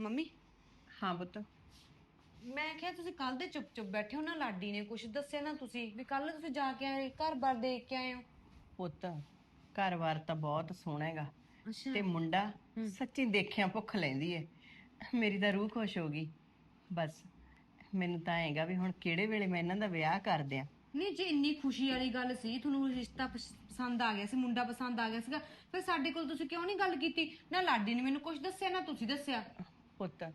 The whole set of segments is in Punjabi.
ਮੰਮੀ? ਹਾਂ ਪੁੱਤ। ਮੈਂ ਕਿਹਾ ਤੁਸੀਂ ਕੱਲ ਦੇ ਚੁੱਪ ਚੁੱਪ ਬੈਠੇ ਹੋ ਨਾ ਲਾਡੀ ਨੇ ਕੁਝ ਦੱਸਿਆ ਨਾ ਤੁਸੀਂ ਵੀ ਕੱਲ ਤੁਸੀਂ ਜਾ ਕੇ ਆਏ ਘਰ-ਬਾਰ ਦੇਖ ਕੇ ਆਏ ਹੋ। ਪੁੱਤ ਘਰ-ਬਾਰ ਤਾਂ ਬਹੁਤ ਸੋਹਣਾ ਹੈਗਾ। ਤੇ ਮੁੰਡਾ ਸੱਚੀ ਦੇਖਿਆ ਭੁੱਖ ਲੈਂਦੀ ਏ। ਮੇਰੀ ਤਾਂ ਰੂਹ ਖੁਸ਼ ਹੋ ਗਈ। ਬਸ ਮੈਨੂੰ ਤਾਂ ਹੈਗਾ ਵੀ ਹੁਣ ਕਿਹੜੇ ਵੇਲੇ ਮੈਂ ਇਹਨਾਂ ਦਾ ਵਿਆਹ ਕਰ ਦਿਆਂ। ਨਹੀਂ ਜੇ ਇੰਨੀ ਖੁਸ਼ੀ ਵਾਲੀ ਗੱਲ ਸੀ ਤੁਹਾਨੂੰ ਰਿਸ਼ਤਾ ਪਸ- ਪਸੰਦ ਆ ਗਿਆ ਸੀ ਮੁੰਡਾ ਪਸੰਦ ਆ ਗਿਆ ਸੀਗਾ ਫਿਰ ਸਾਡੇ ਕੋਲ ਤੁਸੀਂ ਕਿਉਂ ਨਹੀਂ ਗੱਲ ਕੀਤੀ? ਨਾ ਲਾਡੀ ਨੇ ਮੈਨੂੰ ਕੁਝ ਦੱਸਿਆ ਨਾ ਤੁਸੀਂ ਦੱਸਿਆ। ਪੁੱਤ।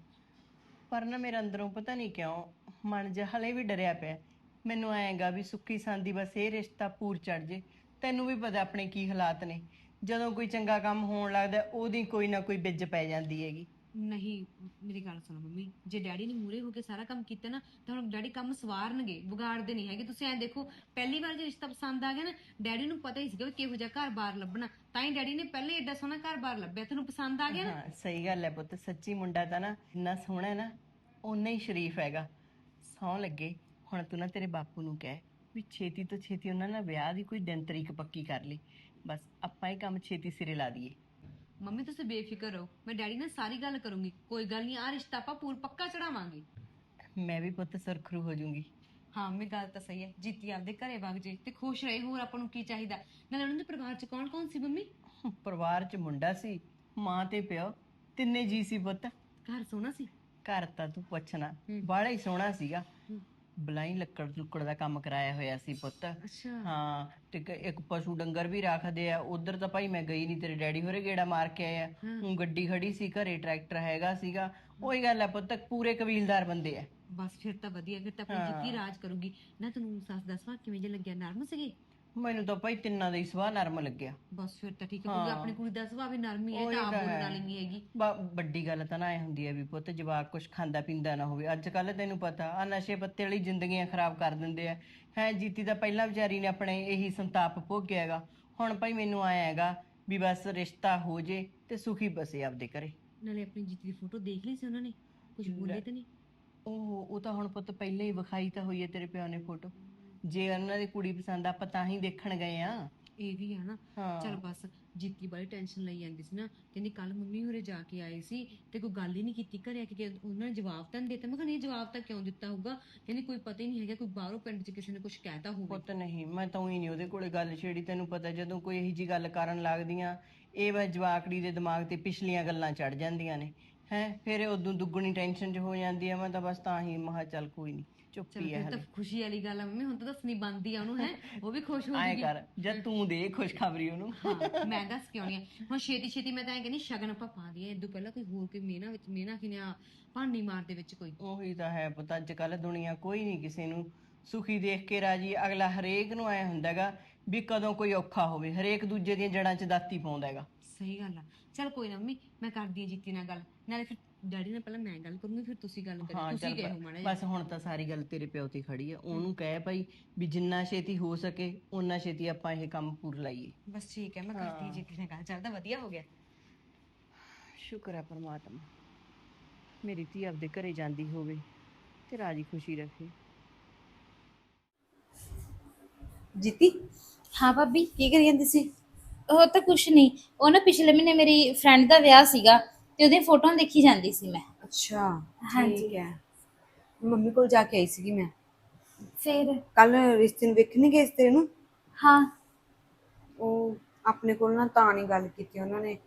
ਪਰ ਨਾ ਮੇਰੇ ਅੰਦਰੋਂ ਪਤਾ ਨਹੀਂ ਕਿਉਂ ਮਨ ਜਿਹਾ ਹਲੇ ਵੀ ਡਰਿਆ ਪਿਆ। ਮੈਨੂੰ ਆਏਗਾ ਵੀ ਸੁੱਖੀ ਸੰਦੀ ਬਸ ਇਹ ਰਿਸ਼ਤਾ ਪੂਰ ਚੜ ਜੇ। ਤੈਨੂੰ ਵੀ ਪਤਾ ਆਪਣੇ ਕੀ ਹਾਲਾਤ ਨੇ। ਜਦੋਂ ਕੋਈ ਚੰਗਾ ਕੰਮ ਹੋਣ ਲੱਗਦਾ, ਉਹਦੀ ਕੋਈ ਨਾ ਕੋਈ ਬਿੱਜ ਪੈ ਜਾਂਦੀ ਹੈਗੀ। ਨਹੀਂ, ਮੇਰੀ ਗੱਲ ਸੁਣੋ ਮੰਮੀ। ਜੇ ਡੈਡੀ ਨੇ ਮੂਰੇ ਹੋ ਕੇ ਸਾਰਾ ਕੰਮ ਕੀਤਾ ਨਾ, ਤਾਂ ਹੁਣ ਡੈਡੀ ਕੰਮ ਸਵਾਰਨਗੇ, ਵਿਗਾੜਦੇ ਨਹੀਂ ਹੈਗੇ। ਤੁਸੀਂ ਐਂ ਦੇਖੋ, ਪਹਿਲੀ ਵਾਰ ਜੇ ਰਿਸ਼ਤਾ ਪਸੰਦ ਆ ਗਿਆ ਨਾ, ਡੈਡੀ ਨੂੰ ਪਤਾ ਹੀ ਸੀਗਾ ਵੀ ਕਿਹੋ ਜਿਹਾ ਘਰ-ਬਾਰ ਲੱਭਣਾ। ਤਾਂ ਹੀ ਡੈਡੀ ਨੇ ਪਹਿਲੇ ਏਡਾ ਸੋਹਣਾ ਘਰ-ਬਾਰ ਲੱਭਿਆ। ਤੁਹਾਨੂੰ ਪਸੰਦ ਆ ਗਿਆ ਨਾ? ਹਾਂ ਸਹੀ ਗੱਲ ਹੈ ਪੁੱਤ ਸੱਚੀ ਮੁੰਡਾ ਤਾਂ ਨਾ ਇੰਨਾ ਸੋਹਣਾ ਹੈ ਨਾ ਓਨਾ ਹੀ ਸ਼ਰੀਫ ਹੈਗਾ। ਸੌ ਲੱਗੇ ਹੁਣ ਤੂੰ ਨਾ ਤੇਰੇ ਬਾਪੂ ਨੂੰ ਕਹਿ ਵੀ ਛੇਤੀ ਤੋਂ ਛੇਤੀ ਉਹਨਾਂ ਨਾਲ ਵਿਆਹ ਦੀ ਕੋਈ ਦਿਨ ਤਰੀਕ ਪੱਕੀ ਕਰ ਲਈ। ਬਸ ਆਪਾਂ ਇਹ ਕੰਮ ਛੇਤੀ ਸਿਰੇ ਲਾ ਦਈਏ। ਮੰਮੀ ਤੁਸੀਂ ਬੇਫਿਕਰ ਰਹੋ। ਮੈਂ ਡੈਡੀ ਨਾਲ ਸਾਰੀ ਗੱਲ ਕਰੂੰਗੀ। ਕੋਈ ਗੱਲ ਨਹੀਂ ਆ ਰਿਸ਼ਤਾ ਆਪਾਂ ਪੂਰ ਪੱਕਾ ਚੜਾਵਾਂਗੇ। ਮੈਂ ਵੀ ਪੁੱਤ ਸੁਰਖਰੂ ਹੋ ਜਾਊਂਗੀ ਹਾਂ ਮੈਂ ਗੱਲ ਤਾਂ ਸਹੀ ਹੈ। ਜੀਤੀ ਆਪਦੇ ਘਰੇ ਵਗ ਜੇ ਤੇ ਖੁਸ਼ ਰਹੇ ਹੋਰ ਆਪਾਂ ਨੂੰ ਕੀ ਚਾਹੀਦਾ? ਨਾਲੇ ਉਹਨਾਂ ਦੇ ਪਰਿਵਾਰ ਚ ਕੌਣ ਕੌਣ ਸੀ ਮੰਮੀ? ਪਰਿਵਾਰ 'ਚ ਮੁੰਡਾ ਸੀ ਮਾਂ ਤੇ ਪਿਓ ਤਿੰਨੇ ਜੀ ਸੀ ਪੁੱਤ। ਘਰ ਸੋਹਣਾ ਸੀ? ਘਰ ਤਾਂ ਤੂੰ ਪੁੱਛਣਾ ਬਾਹਲਾ ਹੀ ਸੋਹਣਾ ਸੀਗਾ। ਬਲਾਈ ਲੱਕੜ ਲੁੱਕੜ ਦਾ ਕੰਮ ਕਰਾਇਆ ਹੋਇਆ ਸੀ ਪੁੱਤ। ਅੱਛਾ। ਹਾਂ ਤੇ ਇੱਕ- ਪਸ਼ੂ ਡੰਗਰ ਵੀ ਰੱਖਦੇ ਆ। ਉਧਰ ਤਾਂ ਭਾਈ ਮੈਂ ਗਈ ਨਹੀਂ ਤੇਰੇ ਡੈਡੀ ਹੋਰੇ ਗੇੜਾ ਮਾਰ ਕੇ ਆਇਆ ਹੁਣ ਗੱਡੀ ਖੜੀ ਸੀ ਘਰੇ ਟਰੈਕਟਰ ਹੈਗਾ ਸੀਗਾ। ਉਹੀ ਗੱਲ ਆ ਪੁੱਤ ਪੂਰੇ ਕਬੀਲਦਾਰ ਬੰਦੇ ਆ। ਬਸ ਫਿਰ ਤਾਂ ਵਧੀਆ ਫਿਰ ਤਾਂ ਆਪਣੀ ਜਿੱਤੀ ਰਾਜ ਕਰੂਗੀ। ਨਾ ਤੈਨੂੰ ਸੱਸ ਦਾ ਸੁਭਾਅ ਕਿਵੇਂ ਜਿਹਾ ਲੱਗਿਆ? ਨਰਮ ਸੀਗੇ? ਮੈਨੂੰ ਤਾਂ ਭਾਈ ਤਿੰਨਾਂ ਦਾ ਹੀ ਸੁਭਾਅ ਨਰਮ ਲੱਗਿਆ। ਬਸ ਫਿਰ ਤਾਂ ਠੀਕ ਹੈ ਕਿਉਂਕਿ ਆਪਣੀ ਕੁੜੀ ਦਾ ਸੁਭਾਅ ਵੀ ਨਰਮ ਹੀ ਤਾਂ ਆਪ ਬੋਲਣ। ਵਾਲੀ ਨਹੀਂ ਹੈਗੀ। ਬ- ਵੱਡੀ ਗੱਲ ਤਾਂ ਨਾ ਇਹ ਹੁੰਦੀ ਹੈ ਵੀ ਪੁੱਤ ਜਵਾਕ ਕੁਝ ਖਾਂਦਾ ਪੀਂਦਾ ਨਾ ਹੋਵੇ। ਅੱਜ ਕੱਲ ਤੈਨੂੰ ਪਤਾ ਆ ਨਸ਼ੇ ਪੱਤੇ ਵਾਲੀ ਜ਼ਿੰਦਗੀਆਂ ਖਰਾਬ ਕਰ ਦਿੰਦੇ ਆ। ਹੈ ਜੀਤੀ ਤਾਂ ਪਹਿਲਾਂ ਵਿਚਾਰੀ ਨੇ ਆਪਣੇ ਇਹੀ ਸੰਤਾਪ ਭੋਗਿਆ ਹੈਗਾ। ਹੁਣ ਭਾਈ ਮੈਨੂੰ ਆਇਆ ਹੈਗਾ ਵੀ ਬਸ ਰਿਸ਼ਤਾ ਹੋ ਜੇ ਤੇ ਸੁਖੀ ਬਸੇ ਆਪਦੇ ਘਰੇ। ਨਾਲੇ ਆਪਣੀ ਜਿੱਤੀ ਦੀ ਫੋਟੋ ਦੇਖ ਲਈ ਸੀ ਉਹਨਾਂ ਨੇ? ਕੁਝ ਬੋਲੇ ਤਾਂ ਨਹੀਂ? ਉਹ ਉਹ ਤਾਂ ਹੁਣ ਪੁੱਤ ਪਹਿਲਾਂ ਹੀ ਵਿਖਾਈ ਤਾਂ ਹੋਈ ਹੈ ਤੇਰੇ ਪਿਓ ਨੇ ਫੋਟੋ ਜੇ ਉਹਨਾਂ ਦੀ ਕੁੜੀ ਪਸੰਦ ਆ ਆਪਾਂ ਤਾਂ ਹੀ ਦੇਖਣ ਗਏ ਆ। ਇਹ ਵੀ ਹੈ ਨਾ। ਹਾਂ। ਚਲ ਬਸ ਜੀਤੀ ਬੜੀ ਟੈਨਸ਼ਨ ਲਈ ਜਾਂਦੀ ਸੀ ਨਾ। ਕਹਿੰਦੀ ਕੱਲ ਮੰਮੀ ਹੋਰੇ ਜਾ ਕੇ ਆਏ ਸੀ ਤੇ ਕੋਈ ਗੱਲ ਹੀ ਨਹੀਂ ਕੀਤੀ ਘਰੇ ਕੇ ਕਿ ਉਹਨਾਂ ਨੇ ਜਵਾਬ ਤਾਂ ਨਹੀਂ ਦਿੱਤਾ। ਮੈਂ ਕਿਹਾ ਨਹੀਂ ਜਵਾਬ ਤਾਂ ਕਿਉਂ ਦਿੱਤਾ ਹੋਊਗਾ? ਕਹਿੰਦੀ ਕੋਈ ਪਤਾ ਹੀ ਨਹੀਂ ਹੈਗਾ ਕੋਈ ਬਾਹਰੋਂ ਪਿੰਡ 'ਚ ਕਿਸੇ ਨੇ ਕੁਝ ਕਹਿਤਾ ਹੋਵੇ। ਪੁੱਤ ਨਹੀਂ ਮੈਂ ਤਾਂ ਹੀ ਨਹੀਂ ਉਹਦੇ ਕੋਲੇ ਗੱਲ ਛੇੜੀ। ਤੈਨੂੰ ਪਤਾ ਜਦੋਂ ਕੋਈ ਇਹੀ ਜੀ ਗੱਲ ਕਰਨ ਲੱਗਦੀਆਂ ਇਹ ਵਾ ਜਵਾਕੜੀ ਦੇ ਦਿਮਾਗ ਤੇ ਪਿਛਲੀਆਂ ਗੱਲਾਂ ਚੜ ਜਾਂਦੀਆਂ ਨੇ। ਹੈ ਫਿਰ ਉਦੋਂ ਦੁੱਗਣੀ ਟੈਨਸ਼ਨ 'ਚ ਹੋ ਜਾਂਦੀ ਆ ਮੈਂ ਤਾਂ ਬਸ ਤਾਂ ਹੀ ਮਹਾ ਚੱਲ ਕੋਈ ਨਹੀਂ ਚੁੱਪ ਹੀ ਤਾਂ ਖੁਸ਼ੀ ਵਾਲੀ ਗੱਲ ਆ ਮੰਮੀ ਹੁਣ ਤਾਂ ਦੱਸਣੀ ਬੰਦੀ ਆ ਉਹਨੂੰ ਹੈ ਉਹ ਵੀ ਖੁਸ਼ ਹੋ ਐ ਜੂਗੀ। ਕਰ ਜਦ ਤੂੰ ਦੇ ਖੁਸ਼ਖਬਰੀ ਉਹਨੂੰ। ਹਾਂ ਮੈਂ ਦੱਸ ਕਿਉਂ ਨਹੀਂ। ਹੁਣ ਛੇਤੀ ਛੇਤੀ ਮੈਂ ਤਾਂ ਐ ਕਹਿੰਦੀ ਸ਼ਗਨ ਆਪਾਂ ਪਾ ਦਈਏ ਇਦੋਂ ਪਹਿਲਾਂ ਕੋਈ ਹੋਰ ਕੋਈ ਮੀਨਾ ਵਿੱਚ ਮੀਨਾ ਕਿਨਿਆ ਭਾਂਡੀ ਮਾਰ ਦੇ ਵਿੱਚ ਕੋਈ। ਉਹੀ ਤਾਂ ਹੈ ਪੁੱਤ ਅੱਜ ਕੱਲ ਦੁਨੀਆ ਕੋਈ ਨਹੀਂ ਕਿਸੇ ਨੂੰ ਸੁਖੀ ਦੇਖ ਕੇ ਰਾਜੀ ਅਗਲਾ ਹਰੇਕ ਨੂੰ ਐ ਹੁੰਦਾਗਾ ਵੀ ਕਦੋਂ ਕੋਈ ਔਖਾ ਹੋਵੇ ਹਰੇਕ ਦੂਜੇ ਦੀਆਂ ਜੜਾਂ 'ਚ ਦਾਤੀ ਪਾਉਂਦਾ ਹੈਗਾ। ਸਹੀ ਗੱਲ ਆ। ਚਲ ਕੋਈ ਨਾ ਮੰਮੀ ਮੈਂ ਕਰਦੀ ਆ ਜੀਤੀ ਨਾਲ ਗੱਲ। ਨਾਲੇ ਫਿਰ ਡੈਡੀ ਨਾਲ ਪਹਿਲਾਂ ਮੈਂ ਗੱਲ ਕਰੂੰਗੀ ਫਿਰ ਤੁਸੀਂ ਗੱਲ ਕਰਿਓ। ਤੁਸੀਂ ਚੱਲ ਕਹੋ ਬ- ਮਾੜਾ ਜਿਹਾ। ਬਸ ਹੁਣ ਤਾਂ ਸਾਰੀ ਗੱਲ ਤੇਰੇ ਪਿਓ ਤੇ ਖੜੀ ਆ। ਉਹਨੂੰ ਕਹਿ ਭਾਈ ਵੀ ਜਿੰਨਾ ਛੇਤੀ ਹੋ ਸਕੇ ਓਨਾ ਛੇਤੀ ਆਪਾਂ ਇਹ ਕੰਮ ਪੂਰ ਲਾਈਏ। ਬਸ ਠੀਕ ਹੈ ਮੈਂ ਕਰਦੀ ਆ ਜੀਤੀ ਨਾਲ ਗੱਲ। ਚੱਲਦਾ ਵਧੀਆ ਹੋ ਗਿਆ। ਸ਼ੁਕਰ ਹੈ ਪਰਮਾਤਮਾ। ਮੇਰੀ ਧੀ ਆਪਦੇ ਘਰੇ ਜਾਂਦੀ ਹੋਵੇ ਤੇ ਰਾਜੀ ਖੁਸ਼ੀ ਰੱਖੇ। ਜੀਤੀ? ਹਾਂ ਭਾਬੀ ਕੀ ਕਰੀ ਜਾਂਦੀ ਸੀ? ਉਹ ਤਾਂ ਕੁਛ ਨਹੀਂ। ਉਹ ਨਾ ਪਿਛਲੇ ਮਹੀਨੇ ਮੇਰੀ ਫਰੈਂਡ ਦਾ ਵਿਆਹ ਸੀਗਾ ਤੇ ਉਹਦੀਆਂ ਫੋਟੋਆਂ ਦੇਖੀ ਜਾਂਦੀ ਸੀ ਮੈਂ। ਅੱਛਾ ਹਾਂਜੀ। ਠੀਕ ਹੈ। ਮੰਮੀ ਕੋਲ ਜਾ ਕੇ ਆਈ ਸੀਗੀ ਮੈਂ। ਫਿਰ? ਕੱਲ ਰਿਸ਼ਤੇ ਨੂੰ ਵੇਖਣ ਗਏ ਸੀ ਤੇਰੇ ਨੂੰ? ਹਾਂ। ਉਹ ਆਪਣੇ ਕੋਲ ਨਾ ਤਾਂ ਨਹੀਂ ਗੱਲ ਕੀਤੀ ਉਹਨਾਂ ਨੇ।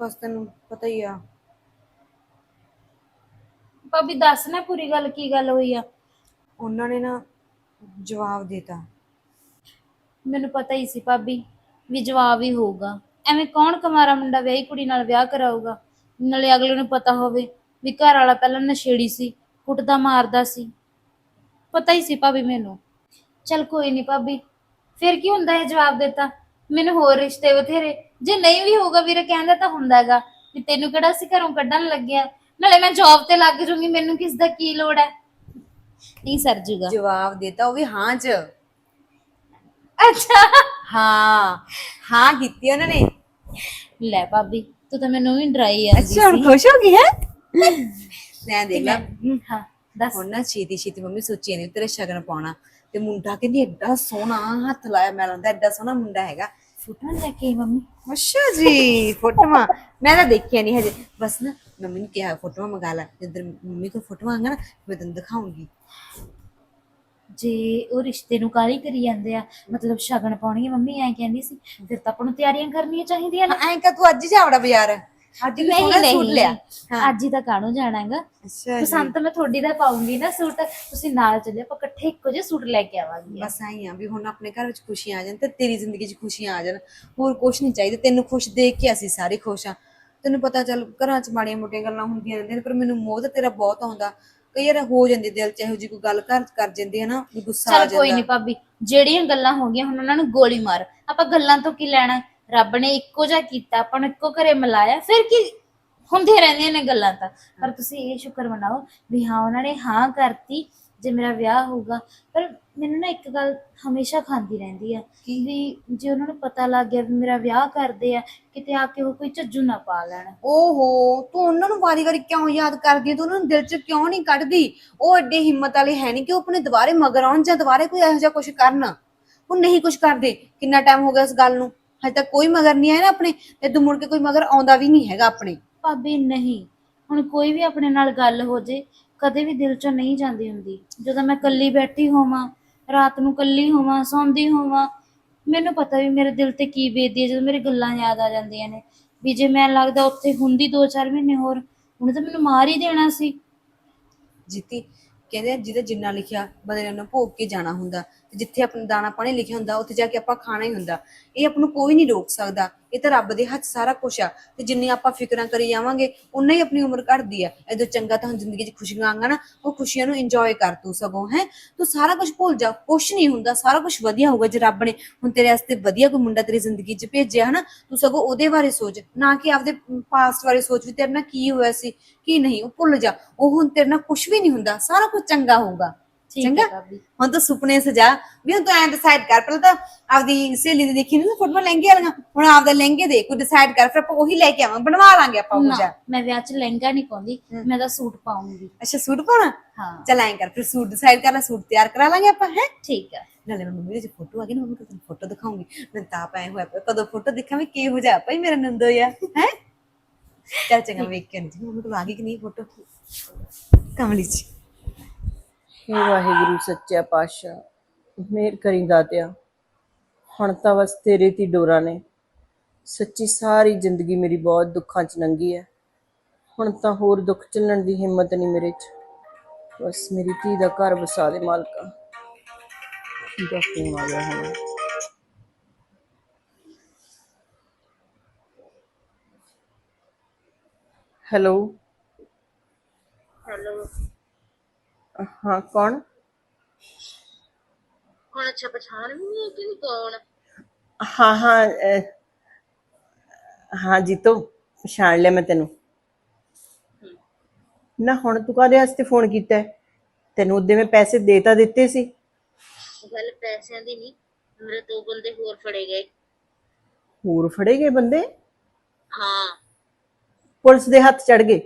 ਬਸ ਤੈਨੂੰ ਪਤਾ ਹੀ ਆ। ਭਾਬੀ ਦੱਸ ਨਾ ਪੂਰੀ ਗੱਲ ਕੀ ਗੱਲ ਹੋਈ ਆ? ਉਹਨਾਂ ਨੇ ਨਾ ਜਵਾਬ ਦੇਤਾ। ਮੈਨੂੰ ਪਤਾ ਹੀ ਸੀ ਭਾਬੀ ਵੀ ਜਵਾਬ ਹੀ ਹੋਊਗਾ। ਐਵੇਂ ਕੌਣ ਕੁਮਾਰਾ ਮੁੰਡਾ ਵਿਆਹੀ ਕੁੜੀ ਨਾਲ ਵਿਆਹ ਕਰਾਊਗਾ? ਨਾਲੇ ਅਗਲੇ ਨੂੰ ਪਤਾ ਹੋਵੇ ਵੀ ਘਰ ਵਾਲਾ ਪਹਿਲਾਂ ਨਸ਼ੇੜੀ ਸੀ, ਕੁੱਟਦਾ ਮਾਰਦਾ ਸੀ। ਪਤਾ ਹੀ ਸੀ ਭਾਬੀ ਮੈਨੂੰ। ਚਲ ਕੋਈ ਨਹੀਂ ਭਾਬੀ, ਫਿਰ ਕੀ ਹੁੰਦਾ ਹੈ ਜਵਾਬ ਦਿੱਤਾ? ਮੈਨੂੰ ਹੋਰ ਰਿਸ਼ਤੇ ਬਥੇਰੇ, ਜੇ ਨਹੀਂ ਵੀ ਹੋਊਗਾ ਵੀਰੇ ਕਹਿੰਦਾ ਤਾਂ ਹੁੰਦਾ ਹੈਗਾ ਵੀ ਤੈਨੂੰ ਕਿਹੜਾ ਸੀ ਘਰੋਂ ਕੱਢਣ ਲੱਗਿਆ? ਨਾਲੇ ਮੈਂ ਜੌਬ ਤੇ ਲੱਗ ਜੂੰਗੀ, ਮੈਨੂੰ ਕਿਸ ਦਾ ਕੀ ਲੋੜ ਹੈ? ਨਹੀਂ ਸਰ ਜੂਗਾ। ਜਵਾਬ ਦਿੱਤਾ ਉਹ ਵੀ ਹਾਂ ਚ। ਅੱਛਾ। ਹਾਂ ਹਾਂ ਕੀਤੀ ਉਹਨਾਂ ਨੇ। ਲੈ ਭਾਬੀ ਤੂੰ ਤਾਂ ਮੈਨੂੰ ਵੀ ਡਰਾਈ ਆ ਅੱਛਾ ਹੁਣ ਖੁਸ਼ ਹੋ ਗਈ ਹੈ? ਮੈਂ ਦੇਖ ਲਾ। ਹਾਂ ਦੱਸ। ਹੁਣ ਨਾ ਛੇਤੀ ਛੇਤੀ ਮੰਮੀ ਸੋਚੀ ਨਹੀਂ ਤੇਰੇ ਸ਼ਗਨ ਪਾਉਣਾ। ਤੇ ਮੁੰਡਾ ਕਹਿੰਦੀ ਐਡਾ ਸੋਹਣਾ ਹੱਥ ਲਾਇਆ ਮੈਂ ਲੰਦਾ ਐਡਾ ਸੋਹਣਾ ਮੁੰਡਾ ਹੈਗਾ। ਫੋਟੋ ਲੈ ਕੇ ਆਈ ਮੰਮੀ। ਅੱਛਾ ਜੀ ਫੋਟੋਆਂ। ਮੈਂ ਤਾਂ ਦੇਖਿਆ ਨਹੀਂ ਹਜੇ। ਬਸ ਨਾ ਮੰਮੀ ਨੇ ਕਿਹਾ ਫੋਟੋਆਂ ਮੰਗਾ ਲੈ। ਜਿੱਧਰ ਮੰਮੀ ਕੋਲ ਫੋਟੋਆਂ ਆਂਗਾ ਨਾ ਮੈਂ ਤੈਨੂੰ ਦਿਖਾਉਂਗੀ। ਜੇ ਉਹ ਰਿਸ਼ਤੇ ਨੂੰ ਕਾਲੀ ਕਰੀ ਜਾਂਦੇ ਆ ਮਤਲਬ ਸ਼ਗਨ ਪਾਉਣੀ ਆ ਮੰਮੀ ਐਂ ਕਹਿੰਦੀ ਸੀ ਫਿਰ ਤਾਂ ਆਪਾਂ ਨੂੰ ਤਿਆਰੀਆਂ ਕਰਨੀਆਂ ਚਾਹੀਦੀਆਂ ਨੇ। ਐਂ ਕਾ ਤੂੰ ਅੱਜ ਹੀ ਜਾਵੜਾ ਬਾਜ਼ਾਰ। ਅੱਜ ਨਹੀਂ ਸੋਹਣਾ ਸੂਟ ਲਿਆ। ਅੱਜ ਹੀ ਤਾਂ ਕਾਣੂ ਜਾਣਾਗਾ ਅੱਛਾ ਪਸੰਦ ਮੈਂ ਤੁਹਾਡੀ ਦਾ ਪਾਉਂਗੀ ਨਾ ਸੂਟ ਤੁਸੀਂ ਨਾਲ ਚੱਲੇ ਆਪਾਂ ਇਕੱਠੇ ਇੱਕੋ ਜਿਹੇ ਸੂਟ ਲੈ ਕੇ ਆਵਾਂਗੇ। ਬਸ ਆਈ ਆ ਵੀ ਹੁਣ ਆਪਣੇ ਘਰ ਵਿੱਚ ਖੁਸ਼ੀਆਂ ਆ ਜਾਣ ਤੇ ਤੇਰੀ ਜ਼ਿੰਦਗੀ 'ਚ ਖੁਸ਼ੀਆਂ ਆ ਜਾਣ। ਹੋਰ ਕੁਝ ਨਹੀਂ ਚਾਹੀਦਾ ਤੈਨੂੰ ਖੁਸ਼ ਦੇਖ ਕੇ ਅਸੀਂ ਸਾਰੇ ਖੁਸ਼ ਆ। ਤੈਨੂੰ ਪਤਾ ਚੱਲ ਘਰਾਂ 'ਚ ਮਾੜੀਆਂ ਮੋਟੀਆਂ ਗੱਲਾਂ ਹੁੰਦੀਆਂ ਰਹਿੰਦੀਆਂ ਨੇ, ਪਰ ਮੈਨੂੰ ਮੋਹ ਤਾਂ ਤੇਰਾ ਬਹੁਤ ਆਉਂਦਾ। ਕਈ ਵਾਰ ਹੋ ਜਾਂਦੀ ਦਿਲ 'ਚ ਇਹੋ ਜਿਹੀ ਕੋਈ ਗੱਲ ਘਰ 'ਚ ਕਰ ਜਾਂਦੀ ਹੈ ਨਾ ਵੀ ਗੁੱਸਾ ਆ ਚਲ ਕੋਈ ਜਾਂਦਾ। ਨਹੀਂ ਭਾਬੀ ਜਿਹੜੀਆਂ ਗੱਲਾਂ ਹੋ ਗਈਆਂ ਹੁਣ ਉਹਨਾਂ ਨੂੰ ਗੋਲੀ ਮਾਰ। ਆਪਾਂ ਗੱਲਾਂ ਤੋਂ ਕੀ ਲੈਣਾ? ਰੱਬ ਨੇ ਇੱਕੋ ਜਿਹਾ ਕੀਤਾ ਆਪਾਂ ਨੂੰ ਇੱਕੋ ਘਰੇ ਮਿਲਾਇਆ ਫਿਰ ਕੀ ਹੁੰਦੇ ਰਹਿੰਦੀਆਂ ਨੇ ਗੱਲਾਂ ਤਾਂ। ਪਰ ਤੁਸੀਂ ਇਹ ਸ਼ੁਕਰ ਮਨਾਓ ਵੀ ਹਾਂ ਉਹਨਾਂ ਨੇ ਹਾਂ ਕਰਤੀ ਜੇ ਮੇਰਾ ਵਿਆਹ ਹੋਊਗਾ। ਪਰ ਮੈਨੂੰ ਨਾ ਇੱਕ ਗੱਲ ਹਮੇਸ਼ਾ ਖਾਂਦੀ ਰਹਿੰਦੀ ਆ ਵੀ ਜੇ ਉਹਨਾਂ ਨੂੰ ਪਤਾ ਲੱਗ ਗਿਆ ਵੀ ਮੇਰਾ ਵਿਆਹ ਕਰਦੇ ਆ ਕਿਤੇ ਆ ਕੇ ਉਹ ਕੋਈ ਝੱਜੂ ਨਾ ਪਾ ਲੈਣ। ਓਹੋ ਤੂੰ ਉਹਨਾਂ ਨੂੰ ਵਾਰੀ-ਵਾਰੀ ਕਿਉਂ ਯਾਦ ਕਰਦੀ ਹੈ? ਤੂੰ ਉਹਨਾਂ ਨੂੰ ਦਿਲ 'ਚ ਕਿਉਂ ਨਹੀਂ ਕੱਢਦੀ? ਉਹ ਐਡੇ ਹਿੰਮਤ ਵਾਲੇ ਹੈ ਨਹੀਂ ਕਿ ਉਹ ਆਪਣੇ ਦੁਬਾਰੇ ਮਗਰ ਆਉਣ ਜਾਂ ਦੁਬਾਰੇ ਕੋਈ ਇਹੋ ਜਿਹਾ ਕੁਝ ਕਰਨ। ਉਹ ਨਹੀਂ ਕੁਝ ਕਰਦੇ। ਕਿੰਨਾ ਟਾਈਮ ਹੋ ਗਿਆ ਇਸ ਗੱਲ ਨੂੰ? ਹਜੇ ਤੱਕ ਕੋਈ ਮਗਰ ਨਹੀਂ ਆਇਆ ਨਾ ਆਪਣੇ ਤੇ ਤੂੰ ਮੁੜ ਕੇ ਕੋਈ ਮਗਰ ਆਉਂਦਾ ਵੀ ਨਹੀਂ ਹੈਗਾ ਆਪਣੇ। ਭਾਬੀ ਨਹੀਂ। ਹੁਣ ਕੋਈ ਵੀ ਆਪਣੇ ਨਾਲ ਗੱਲ ਹੋ ਜੇ ਕਦੇ ਵੀ ਦਿਲ ਚੋਂ ਨਹੀਂ ਜਾਂਦੀ ਹੁੰਦੀ। ਜਦੋਂ ਮੈਂ ਇਕੱਲੀ ਬੈਠੀ ਹੋਵਾਂ ਰਾਤ ਨੂੰ ਇਕੱਲੀ ਹੋਵਾਂ ਸੌਂਦੀ ਹੋਵਾਂ ਮੈਨੂੰ ਪਤਾ ਵੀ ਮੇਰੇ ਦਿਲ ਤੇ ਕੀ ਬੀਤਦੀ ਹੈ ਜਦੋਂ ਮੇਰੀ ਗੱਲਾਂ ਯਾਦ ਆ ਜਾਂਦੀਆਂ ਨੇ। ਵੀ ਜੇ ਮੈਂ ਲੱਗਦਾ ਉੱਥੇ ਹੁੰਦੀ 2-4 ਮਹੀਨੇ ਹੋਰ ਉਹਨੇ ਤਾਂ ਮੈਨੂੰ ਮਾਰ ਹੀ ਦੇਣਾ ਸੀ। ਜਿੱਤੀ ਕਹਿੰਦੇ ਆ, ਜਿਹਦੇ ਜਿੰਨਾ ਲਿਖਿਆ ਬੰਦੇ ਨੇ ਉਹਨੂੰ ਭੋਗ ਕੇ ਜਾਣਾ ਹੁੰਦਾ। ਜਿੱਥੇ ਆਪਣਾ ਦਾਣਾ ਪਾਣੀ ਲਿਖਿਆ ਹੁੰਦਾ, ਉੱਥੇ ਜਾ ਕੇ ਆਪਾਂ ਖਾਣਾ ਹੀ ਹੁੰਦਾ। ਇਹ ਆਪ ਨੂੰ ਕੋਈ ਨਹੀਂ ਰੋਕ ਸਕਦਾ। ਇਹ ਤਾਂ ਰੱਬ ਦੇ ਹੱਥ ਸਾਰਾ ਕੁਝ ਆ। ਤੇ ਜਿੰਨੀ ਆਪਾਂ ਫਿਕਰਾਂ ਕਰੀ ਜਾਵਾਂਗੇ ਉਨਾ ਹੀ ਆਪਣੀ ਉਮਰ ਘਟਦੀ ਆ। ਇਦੋਂ ਚੰਗਾ ਤਾਂ ਜ਼ਿੰਦਗੀ 'ਚ ਖੁਸ਼ੀਆਂ ਆਂਗਾ ਨਾ ਉਹ ਖੁਸ਼ੀਆਂ ਨੂੰ ਇੰਜੋਏ ਕਰ ਤੂੰ ਸਗੋਂ, ਹੈ। ਤੂੰ ਸਾਰਾ ਕੁਝ ਭੁੱਲ ਜਾ। ਕੁਛ ਨਹੀਂ ਹੁੰਦਾ। ਸਾਰਾ ਕੁਝ ਵਧੀਆ ਹੋਊਗਾ ਜੇ ਰੱਬ ਨੇ ਹੁਣ ਤੇਰੇ ਵਾਸਤੇ ਵਧੀਆ ਕੋਈ ਮੁੰਡਾ ਤੇਰੀ ਜ਼ਿੰਦਗੀ 'ਚ ਭੇਜਿਆ, ਹਨਾ। ਤੂੰ ਸਗੋਂ ਉਹਦੇ ਬਾਰੇ ਸੋਚ। ਨਾ ਕਿ ਆਪਦੇ ਪਾਸਟ ਬਾਰੇ ਸੋਚ ਵੀ ਤੇਰੇ ਨਾਲ ਕੀ ਹੋਇਆ ਸੀ, ਕੀ ਨਹੀਂ, ਉਹ ਭੁੱਲ ਜਾ। ਉਹ ਹੁਣ ਤੇਰੇ ਨਾਲ ਕੁਝ ਵੀ ਨਹੀਂ ਹੁੰਦਾ। ਸਾਰਾ ਕੁਝ ਚੰਗਾ ਹੋਊਗਾ। ਠੀਕ ਹੈ ਚੰਗਾ ਭਾਬੀ। ਹੁਣ ਤੂੰ ਸੁਪਨੇ ਸਜਾ। ਵੀ ਹੁਣ ਤੂੰ ਐਂ ਡਿਸਾਈਡ ਕਰ ਪਹਿਲਾਂ ਤਾਂ ਆਪਦੀ ਸਹੇਲੀ ਦੀ ਦੇਖੀ ਨਹੀਂ ਫੋਟੋ ਲਹਿੰਗੇ ਵਾਲੀਆਂ? ਹੁਣ ਆਪਦਾ ਲਹਿੰਗੇ ਦੇ ਕੋਈ ਡਿਸਾਈਡ ਕਰ ਫਿਰ ਆਪਾਂ ਉਹੀ ਲੈ ਕੇ ਆਵਾਂ ਬਣਵਾ ਲਾਂਗੇ ਆਪਾਂ ਉਹ ਨਾ ਜਾ। ਮੈਂ ਵਿਆਹ 'ਚ ਲਹਿੰਗਾ ਨਹੀਂ ਪਾਉਂਦੀ ਮੈਂ ਤਾਂ ਸੂਟ ਪਾਉਂਗੀ। ਅੱਛਾ ਸੂਟ ਪਾਉਣਾ? ਹਾਂ। ਚੱਲ ਐਂ ਕਰ ਫਿਰ ਸੂਟ ਡਿਸਾਈਡ ਕਰ ਲੈ ਸੂਟ ਤਿਆਰ ਕਰਾ ਲਾਂਗੇ ਆਪਾਂ ਹੈ? ਠੀਕ ਹੈ ਨਾਲੇ ਮੈਂ ਮੰਮੀ ਦੇ ਫੋਟੋ ਆ ਗਈ ਨਾ ਮੰਮੀ ਕੋਲ ਫੋਟੋ ਦਿਖਾਉਂਗੀ। ਮੈਂ ਤਾਂ ਐ ਹੋਇਆ ਪਿਆ, ਕਦੋਂ ਫੋਟੋ ਦੇਖਾਂ ਵੀ ਕੀ ਹੋ ਜਾ ਭਾਈ ਮੇਰਾ ਨੰਦੋ ਆ ਹੈ? ਚੱਲ ਚੰਗਾ ਵੇਖ ਕੇ ਆਉਂਦੀ ਮੰਮੀ ਕੋਲ ਆ ਗਈ ਕਿ ਨਹੀਂ ਫੋਟੋ ਕਮਲੀ ਜੀ। ਹੇ ਵਾਹਿਗੁਰੂ, ਸੱਚਾ ਪਾਤਸ਼ਾਹ, ਮਿਹਰ ਕਰੀ ਦਾਤਿਆ। ਹੁਣ ਤਾਂ ਬਸ ਤੇਰੇ ਤੀ ਡੋਰਾ ਨੇ। ਸੱਚੀ ਸਾਰੀ ਜ਼ਿੰਦਗੀ ਮੇਰੀ ਬਹੁਤ ਦੁੱਖਾਂ 'ਚ ਲੰਘੀ ਹੈ ਹੁਣ ਤਾਂ ਹੋਰ ਦੁੱਖ ਝੱਲਣ ਦੀ ਹਿੰਮਤ ਨਹੀਂ ਮੇਰੇ 'ਚ। ਬਸ ਮੇਰੀ ਧੀ ਦਾ ਘਰ ਵਸਾ ਦੇ ਮਾਲਕਾ। ਦਾ ਫੋਨ ਆ ਗਿਆ ਹੁਣ। ਹੈਲੋ। ਹੈਲੋ। ਹਾਂ ਕੌਣ? ਹੁਣ ਅੱਛਾ ਪਛਾਣ ਵੀ ਨਹੀਂ ਕਿ ਕੌਣ? ਹਾਂ ਹਾਂ ਅਹ, ਹਾਂ ਜੀਤੋ ਪਛਾਣ ਲਿਆ ਮੈਂ ਤੈਨੂੰ। ਨਾ ਹੁਣ ਤੂੰ ਕਾਹਦੇ ਵਾਸਤੇ ਫੋਨ ਕੀਤਾ? ਹੈ? ਤੈਨੂੰ ਉਹਦੇ ਮੈਂ ਪੈਸੇ ਦੇ ਤਾਂ ਦਿੱਤੇ ਸੀ। ਗੱਲ ਪੈਸਿਆਂ ਦੀ ਨਹੀਂ ਮੇਰੇ ਦੋ ਬੰਦੇ ਹੋਰ ਫੜੇ ਗਏ। ਹੋਰ ਫੜੇ ਗਏ ਬੰਦੇ? ਹਾਂ। ਪੁਲਿਸ ਦੇ ਹੱਥ ਚੜ ਗਏ।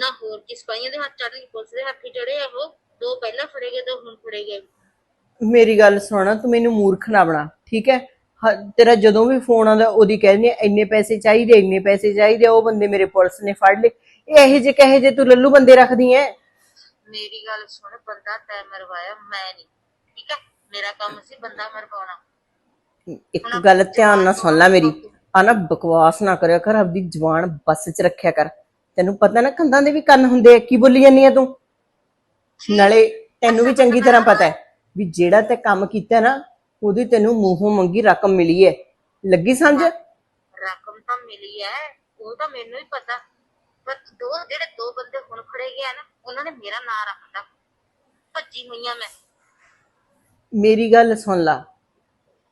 ਨਾ ਹੋਰ ਕਿ ਸਿਪਾਹੀਆਂ ਦੇ ਹੱਥ ਚੜ੍ਹਨ ਪੁਲਿਸ ਦੇ ਹੱਥ ਹੀ ਚੜੇ ਆ ਉਹ ਦੋ ਪਹਿਲਾਂ ਫੜੇ ਗਏ ਦੋ ਹੁਣ ਫੜੇ ਗਏ। ਮੇਰੀ ਗੱਲ ਸੁਣ ਤੂੰ ਮੈਨੂੰ ਮੂਰਖ ਨਾ ਬਣਾ ਠੀਕ ਹੈ? ਹ- ਤੇਰਾ ਜਦੋਂ ਵੀ ਫੋਨ ਆਉਂਦਾ ਉਹਦੀ ਕਹਿੰਦੀ ਹੈ, ਇੰਨੇ ਪੈਸੇ ਚਾਹੀਦੇ ਇੰਨੇ ਪੈਸੇ ਚਾਹੀਦੇ ਉਹ ਬੰਦੇ ਮੇਰੇ ਪੁਲਿਸ ਨੇ ਫੜ ਲਏ। ਇਹ ਇਹੋ ਜਿਹੇ ਕਹੇ ਜੇ ਤੂੰ ਲੱਲੂ ਬੰਦੇ ਰੱਖਦੀ ਐ ਮੇਰੀ ਗੱਲ ਸੁਣ ਬੰਦਾ ਤੈ ਮਰਵਾਇਆ ਮੈਂ ਨਹੀਂ ਠੀਕ ਹੈ? ਮੇਰਾ ਕੰਮ ਸੀ ਬੰਦਾ ਮਰਵਾਉਣਾ। ਇੱਕ ਗੱਲ ਧਿਆਨ ਨਾਲ ਸੁਣ ਲੈ ਮੇਰੀ। ਆ ਨਾ ਬਕਵਾਸ ਨਾ ਕਰਿਆ ਕਰ ਆਪਦੀ ਜ਼ੁਬਾਨ ਬੱਸ 'ਚ ਰੱਖਿਆ ਕਰ। ਤੈਨੂੰ ਪਤਾ ਨਾ ਕੰਧਾਂ ਦੇ ਵੀ ਕੰਨ ਹੁੰਦੇ ਆ ਕੀ ਬੋਲੀ ਜਾਂਦੀ ਆ ਤੂੰ? ਨਾਲੇ ਤੈਨੂੰ ਵੀ ਚੰਗੀ ਤਰ੍ਹਾਂ ਪਤਾ ਹੈ ਵੀ ਜਿਹੜਾ ਤੇ ਕੰਮ ਕੀਤਾ ਨਾ ਉਹਦੀ ਤੈਨੂੰ ਮੂੰਹੋਂ ਮੰਗੀ ਰਕਮ ਮਿਲੀ ਹੈ। ਲੱਗੀ ਸਮਝ? ਰਕਮ ਤਾਂ ਮਿਲੀ ਹੈ ਉਹ ਤਾਂ ਮੈਨੂੰ ਹੀ ਪਤਾ। ਪਰ ਦੋ ਜਿਹੜੇ ਦੋ ਬੰਦੇ ਹੁਣ ਫੜੇ ਗਏ ਆ ਨਾ ਉਹਨਾਂ ਨੇ ਮੇਰਾ ਨਾਂ ਰੱਖਤਾ। ਭੱਜੀ ਹੋਈਆਂ ਮੈਂ। ਮੇਰੀ ਗੱਲ ਸੁਣ ਲਾ।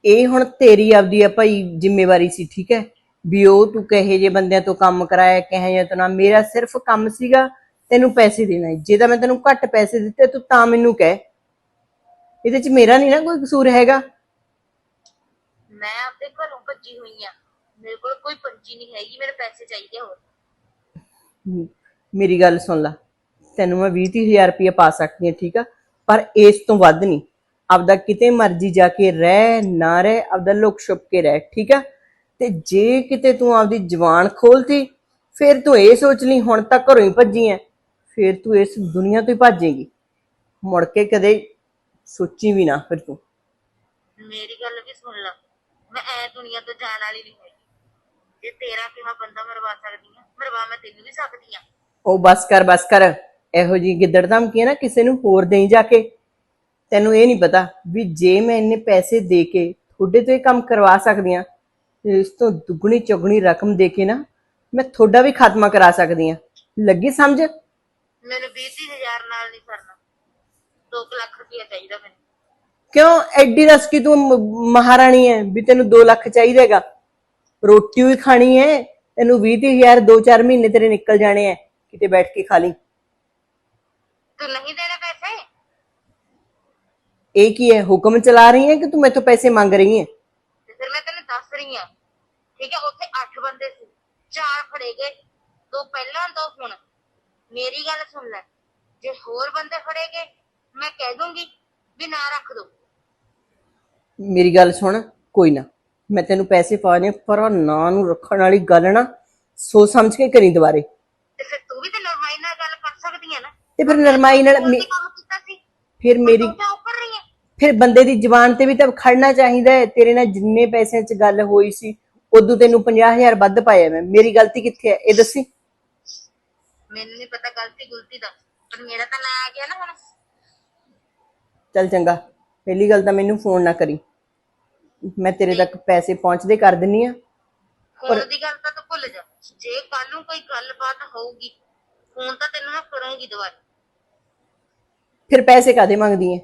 ਇਹ ਹੁਣ ਤੇਰੀ ਆਪਦੀ ਆ ਭਾਈ ਜ਼ਿੰਮੇਵਾਰੀ ਸੀ ਠੀਕ ਹੈ? ਵੀ ਉਹ ਤੂੰ ਕਹੇ ਜੇ ਬੰਦਿਆਂ ਤੋਂ ਕੰਮ ਕਰਾਇਆ ਕਹੇ ਜਾਂ ਤੂੰ ਨਾ ਮੇਰਾ ਸਿਰਫ ਕੰਮ ਸੀਗਾ ਤੈਨੂੰ ਪੈਸੇ ਦੇਣਾ। ਜੇ ਤਾਂ ਮੈਂ ਤੈਨੂੰ ਘੱਟ ਪੈਸੇ ਦਿੱਤੇ ਤੂੰ ਤਾਂ ਮੈਨੂੰ ਕਹਿ। ਇਹਦੇ ਚ ਮੇਰਾ ਨਹੀਂ ਨਾ ਕੋਈ ਕਸੂਰ ਹੈਗਾ। ਮੈਂ ਆਪਦੇ ਘਰੋਂ ਭੱਜੀ ਹੋਈ ਆ। ਮੇਰੇ ਕੋਲ ਕੋਈ ਪੰਜੀ ਨਹੀਂ ਹੈਗੀ ਮੇਰੇ ਪੈਸੇ ਚਾਹੀਦੇ ਹੋਰ। ਹਮ, ਮੇਰੀ ਗੱਲ ਸੁਣ ਲਾ। ਤੈਨੂੰ ਮੈਂ 20000 ਰੁਪਏ ਪਾ ਸਕਦੀ ਹਾਂ ਠੀਕ ਆ? ਪਰ ਇਸ ਤੋਂ ਵੱਧ ਨਹੀਂ ਆਪਦਾ ਕਿਤੇ ਮਰਜ਼ੀ ਜਾ ਕੇ ਰਹਿ ਨਾ ਰਹਿ ਆਪਦਾ ਲੁਕ ਛੁਪ ਕੇ ਰਹਿ ਠੀਕ ਆ? ਤੇ ਜੇ ਕਿਤੇ ਤੂੰ ਆਪਦੀ ਜ਼ੁਬਾਨ ਖੋਲਤੀ ਫਿਰ ਤੂੰ ਇਹ ਸੋਚ ਲਈ ਹੁਣ ਤੱਕ ਘਰੋਂ ਹੀ ਭੱਜੀ ਐ ਫਿਰ ਤੂੰ ਇਸ ਦੁਨੀਆ ਤੋਂ ਹੀ ਭੱਜੇਗੀ। ਮੁੜ ਕੇ ਕਦੇ ਸੋਚੀ ਵੀ ਨਾ ਫਿਰ ਤੂੰ। ਮੇਰੀ ਗੱਲ ਵੀ ਸੁਣ ਲੈ ਮੈਂ ਐ ਦੁਨੀਆ ਤੋਂ ਜਾਣ ਵਾਲੀ ਨਹੀਂ ਹੈਗੀ। ਜੇ ਤੇਰਾ ਕਿਹਾ ਬੰਦਾ ਮਰਵਾ ਸਕਦੀ ਆ ਮਰਵਾ ਮੈਂ ਤੈਨੂੰ ਵੀ ਸਕਦੀ ਆ। ਉਹ ਬਸ ਕਰ ਬਸ ਕਰ ਇਹੋ ਜੀ ਗਿੱਦੜ ਧਮਕੀ ਨਾ ਕਿਸੇ ਨੂੰ ਹੋਰ ਦੇਈ ਜਾ ਕੇ। ਤੈਨੂੰ ਇਹ ਨਹੀਂ ਪਤਾ ਵੀ ਜੇ ਮੈਂ ਇੰਨੇ ਪੈਸੇ ਦੇ ਕੇ ਤੁਹਾਡੇ ਤੋਂ ਇਹ ਕੰਮ ਕਰਵਾ ਸਕਦੀ ਆ ਇਸ ਤੋਂ ਦੁੱਗਣੀ ਚੌਗਣੀ ਰਕਮ ਦੇ ਕੇ ਨਾ ਮੈਂ ਤੁਹਾਡਾ ਵੀ ਖਾਤਮਾ ਕਰਾ ਸਕਦੀ ਆ ਲੱਗੀ ਸਮਝ? ਮੈਨੂੰ 20000 ਨਾਲ ਨਹੀਂ ਕਰਨਾ 2 ਲੱਖ ਰੁਪਇਆ ਚਾਹੀਦਾ ਮੈਨੂੰ। ਕਿਉਂ? ਐਡੀ ਦੱਸ ਕਿ ਤੂੰ ਮ- ਮਹਾਰਾਣੀ ਹੈ ਵੀ ਤੈਨੂੰ 2 ਲੱਖ ਚਾਹੀਦਾ ਹੈਗਾ। ਰੋਟੀ ਵੀ ਖਾਣੀ ਹੈ ਤੈਨੂੰ 20000 2-4 ਮਹੀਨੇ ਤੇਰੇ ਨਿਕਲ ਜਾਣੇ ਐ ਕਿਤੇ ਬੈਠ ਕੇ ਖਾ ਲਈ। ਤੂੰ ਨਹੀਂ ਦੇਣੇ ਪੈਸੇ? ਇਹ ਕੀ ਹੈ ਹੁਕਮ ਚਲਾ ਰਹੀ ਹੈ ਕਿ ਤੂੰ ਮੈਥੋਂ ਪੈਸੇ ਮੰਗ ਰਹੀ ਤੇ ਫਿਰ ਮੈਂ ਤੈਨੂੰ ਦੱਸ ਰਹੀ ਆ ਠੀਕ ਹੈ ਉੱਥੇ 8 ਬੰਦੇ ਸੀ। ਚਾਰ ਫੜੇ ਗਏ। ਦੋ ਪਹਿਲਾਂ ਦੋ ਹੁਣ। ਮੇਰੀ ਗੱਲ ਸੁਣ ਲੈ। ਜੇ ਹੋਰ ਬੰਦੇ ਫੜੇ ਗਏ ਮੈਂ ਕਹਿ ਦੂੰਗੀ ਵੀ ਨਾ ਰੱਖ ਦੋ। ਮੇਰੀ ਗੱਲ ਸੁਣ ਕੋਈ ਨਾ। ਮੈਂ ਤੈਨੂੰ ਪੈਸੇ ਪਾਣੇ ਪਰ ਉਹ ਨਾਂ ਨੂੰ ਰੱਖਣ ਵਾਲੀ ਗੱਲ ਨਾ ਸੋਚ ਸਮਝ ਕੇ ਕਰੀ ਦੁਬਾਰੇ। ਤੇ ਫਿਰ ਤੂੰ ਵੀ ਤੇ ਨਰਮਾਈ ਨਾਲ ਗੱਲ ਕਰ ਸਕਦੀ ਆ ਨਾ। ਤੇ ਫਿਰ ਨਰਮਾਈ ਨਾਲ ਮੇ- ਕੰਮ ਕੀਤਾ ਸੀ। ਫਿਰ ਮੇਰੀ ਤੂੰ ਰਹੀ ਹੈ ਫਿਰ ਬੰਦੇ ਦੀ ਜ਼ੁਬਾਨ ਤੇ ਵੀ ਤਾਂ ਖੜਨਾ ਚਾਹੀਦਾ ਹੈ। ਤੇਰੇ ਨਾਲ ਜਿੰਨੇ ਪੈਸਿਆਂ 'ਚ ਗੱਲ ਹੋਈ ਸੀ ਉਦੋਂ ਤੈਨੂੰ 50000 ਵੱਧ ਪਾਇਆ ਮੈਂ। ਮੇਰੀ ਗਲਤੀ ਕਿੱਥੇ ਹੈ? ਇਹ ਦੱਸੀ। ਮੈਨੂੰ ਨਹੀਂ ਪਤਾ ਗਲਤੀ ਗੁਲਤੀ ਦਾ ਪਰ ਮੇਰਾ ਤਾਂ ਨਾਂ ਆ ਗਿਆ ਨਾ ਹੁਣ। ਚੱਲ ਚੰਗਾ। ਪਹਿਲੀ ਗੱਲ ਤਾਂ ਮੈਨੂੰ ਫੋਨ ਨਾ ਕਰੀ। ਮੈਂ ਤੇਰੇ ਤੱਕ ਪੈਸੇ ਪਹੁੰਚਦੇ ਕਰ ਦਿੰਨੀ ਆ। ਫੋਨ ਦੀ ਗੱਲ ਤਾਂ ਤੂੰ ਭੁੱਲ ਜਾ। ਜੇ ਕੱਲ ਨੂੰ ਕੋਈ ਗੱਲਬਾਤ ਹੋਊਗੀ ਫੋਨ ਤਾਂ ਤੈਨੂੰ ਮੈਂ ਕਰੂੰਗੀ ਦੁਬਾਰਾ। ਫਿਰ ਪੈਸੇ ਕਾਦੇ ਮੰਗਦੀ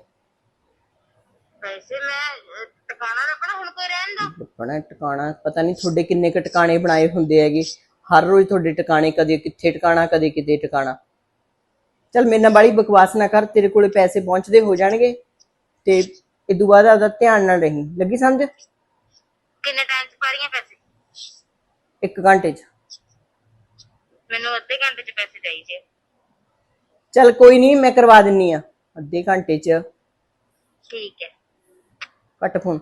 ਪੈਸੇ ਮੈਂ ਟਿਕਾਣਾ ਰੱਖਣਾ ਹੁਣ ਕੋਈ ਰਹਿਣ ਦਾ। ਬਣਾ ਟਿਕਾਣਾ ਪਤਾ ਨਹੀਂ ਤੁਹਾਡੇ ਕਿੰਨੇ ਕ ਟਿਕਾਣੇ ਬਣਾਏ ਹੁੰਦੇ ਹੈਗੇ। ਹਰ ਰੋਜ਼ ਤੁਹਾਡੇ ਟਿਕਾਣੇ ਕਦੇ ਕਿੱਥੇ ਟਿਕਾਣਾ ਕਦੇ ਕਿਤੇ ਟਿਕਾਣਾ। ਚੱਲ ਮੇਰੇ ਨਾਲ ਬਾਲੀ ਬਕਵਾਸ ਨਾ ਕਰ ਤੇਰੇ ਕੋਲੇ ਪੈਸੇ ਪਹੁੰਚਦੇ ਹੋ ਜਾਣਗੇ। ਤੇ ਇਦੋਂ ਬਾਅਦ ਆਪਦਾ ਧਿਆਨ ਨਾਲ ਰਹੀਂ। ਲੱਗੀ ਸਮਝ? ਕਿੰਨੇ ਟਾਈਮ ਚ ਪਾ ਰਹੀਆਂ ਪੈਸੇ? ਇੱਕ ਘੰਟੇ 'ਚ। ਮੈਨੂੰ ਅੱਧੇ ਘੰਟੇ ਚ ਪੈਸੇ ਚਾਹੀਦੇ ਆ। ਚੱਲ ਕੋਈ ਨਹੀਂ ਮੈਂ ਕਰਵਾ ਦਿੰਨੀ ਆ। ਅੱਧੇ ਘੰਟੇ 'ਚ। ਠੀਕ ਹੈ। ਕੱਟ ਫੋਨ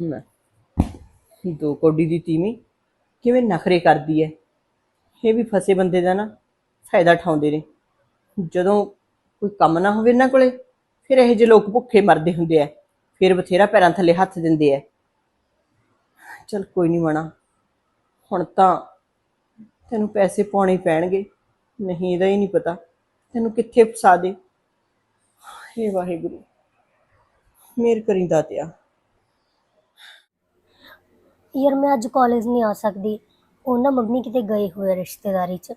ਲੈ। ਦੋ ਕੋਡੀ ਦੀ ਤੀਵੀਂ। ਕਿਵੇਂ ਨਖਰੇ ਕਰਦੀ ਐ। ਇਹ ਵੀ ਫਸੇ ਬੰਦੇ ਦਾ ਨਾ ਫਾਇਦਾ ਠਾਉਂਦੇ ਨੇ। ਜਦੋਂ ਕੋਈ ਕੰਮ ਨਾ ਹੋਵੇ ਇਹਨਾਂ ਕੋਲੇ, ਫਿਰ ਇਹ ਜਿਹੇ ਲੋਕ ਭੁੱਖੇ ਮਰਦੇ ਹੁੰਦੇ ਆ ਫਿਰ ਬਥੇਰਾ ਪੈਰਾਂ ਥੱਲੇ ਹੱਥ ਦਿੰਦੇ ਆ ਚਲ ਕੋਈ ਨਹੀਂ ਮਣਾ ਹੁਣ ਤਾਂ ਤੈਨੂੰ ਪੈਸੇ ਪਾਉਣੇ ਪੈਣਗੇ। ਨਹੀਂ, ਇਹਦਾ ਹੀ ਨਹੀਂ ਪਤਾ। ਤੈਨੂੰ ਕਿੱਥੇ ਫਸਾ ਦੇ। ਹੇ ਵਾਹਿਗੁਰੂ। ਮੇਰ ਕਰੀ ਦਾਤਿਆ ਯਾਰ ਮੈਂ ਅੱਜ ਕਾਲਜ ਨਹੀਂ ਆ ਸਕਦੀ। ਉਹ ਨਾ ਮੰਮੀ ਕਿਤੇ ਗਏ ਹੋਏ ਆ ਰਿਸ਼ਤੇਦਾਰੀ 'ਚ।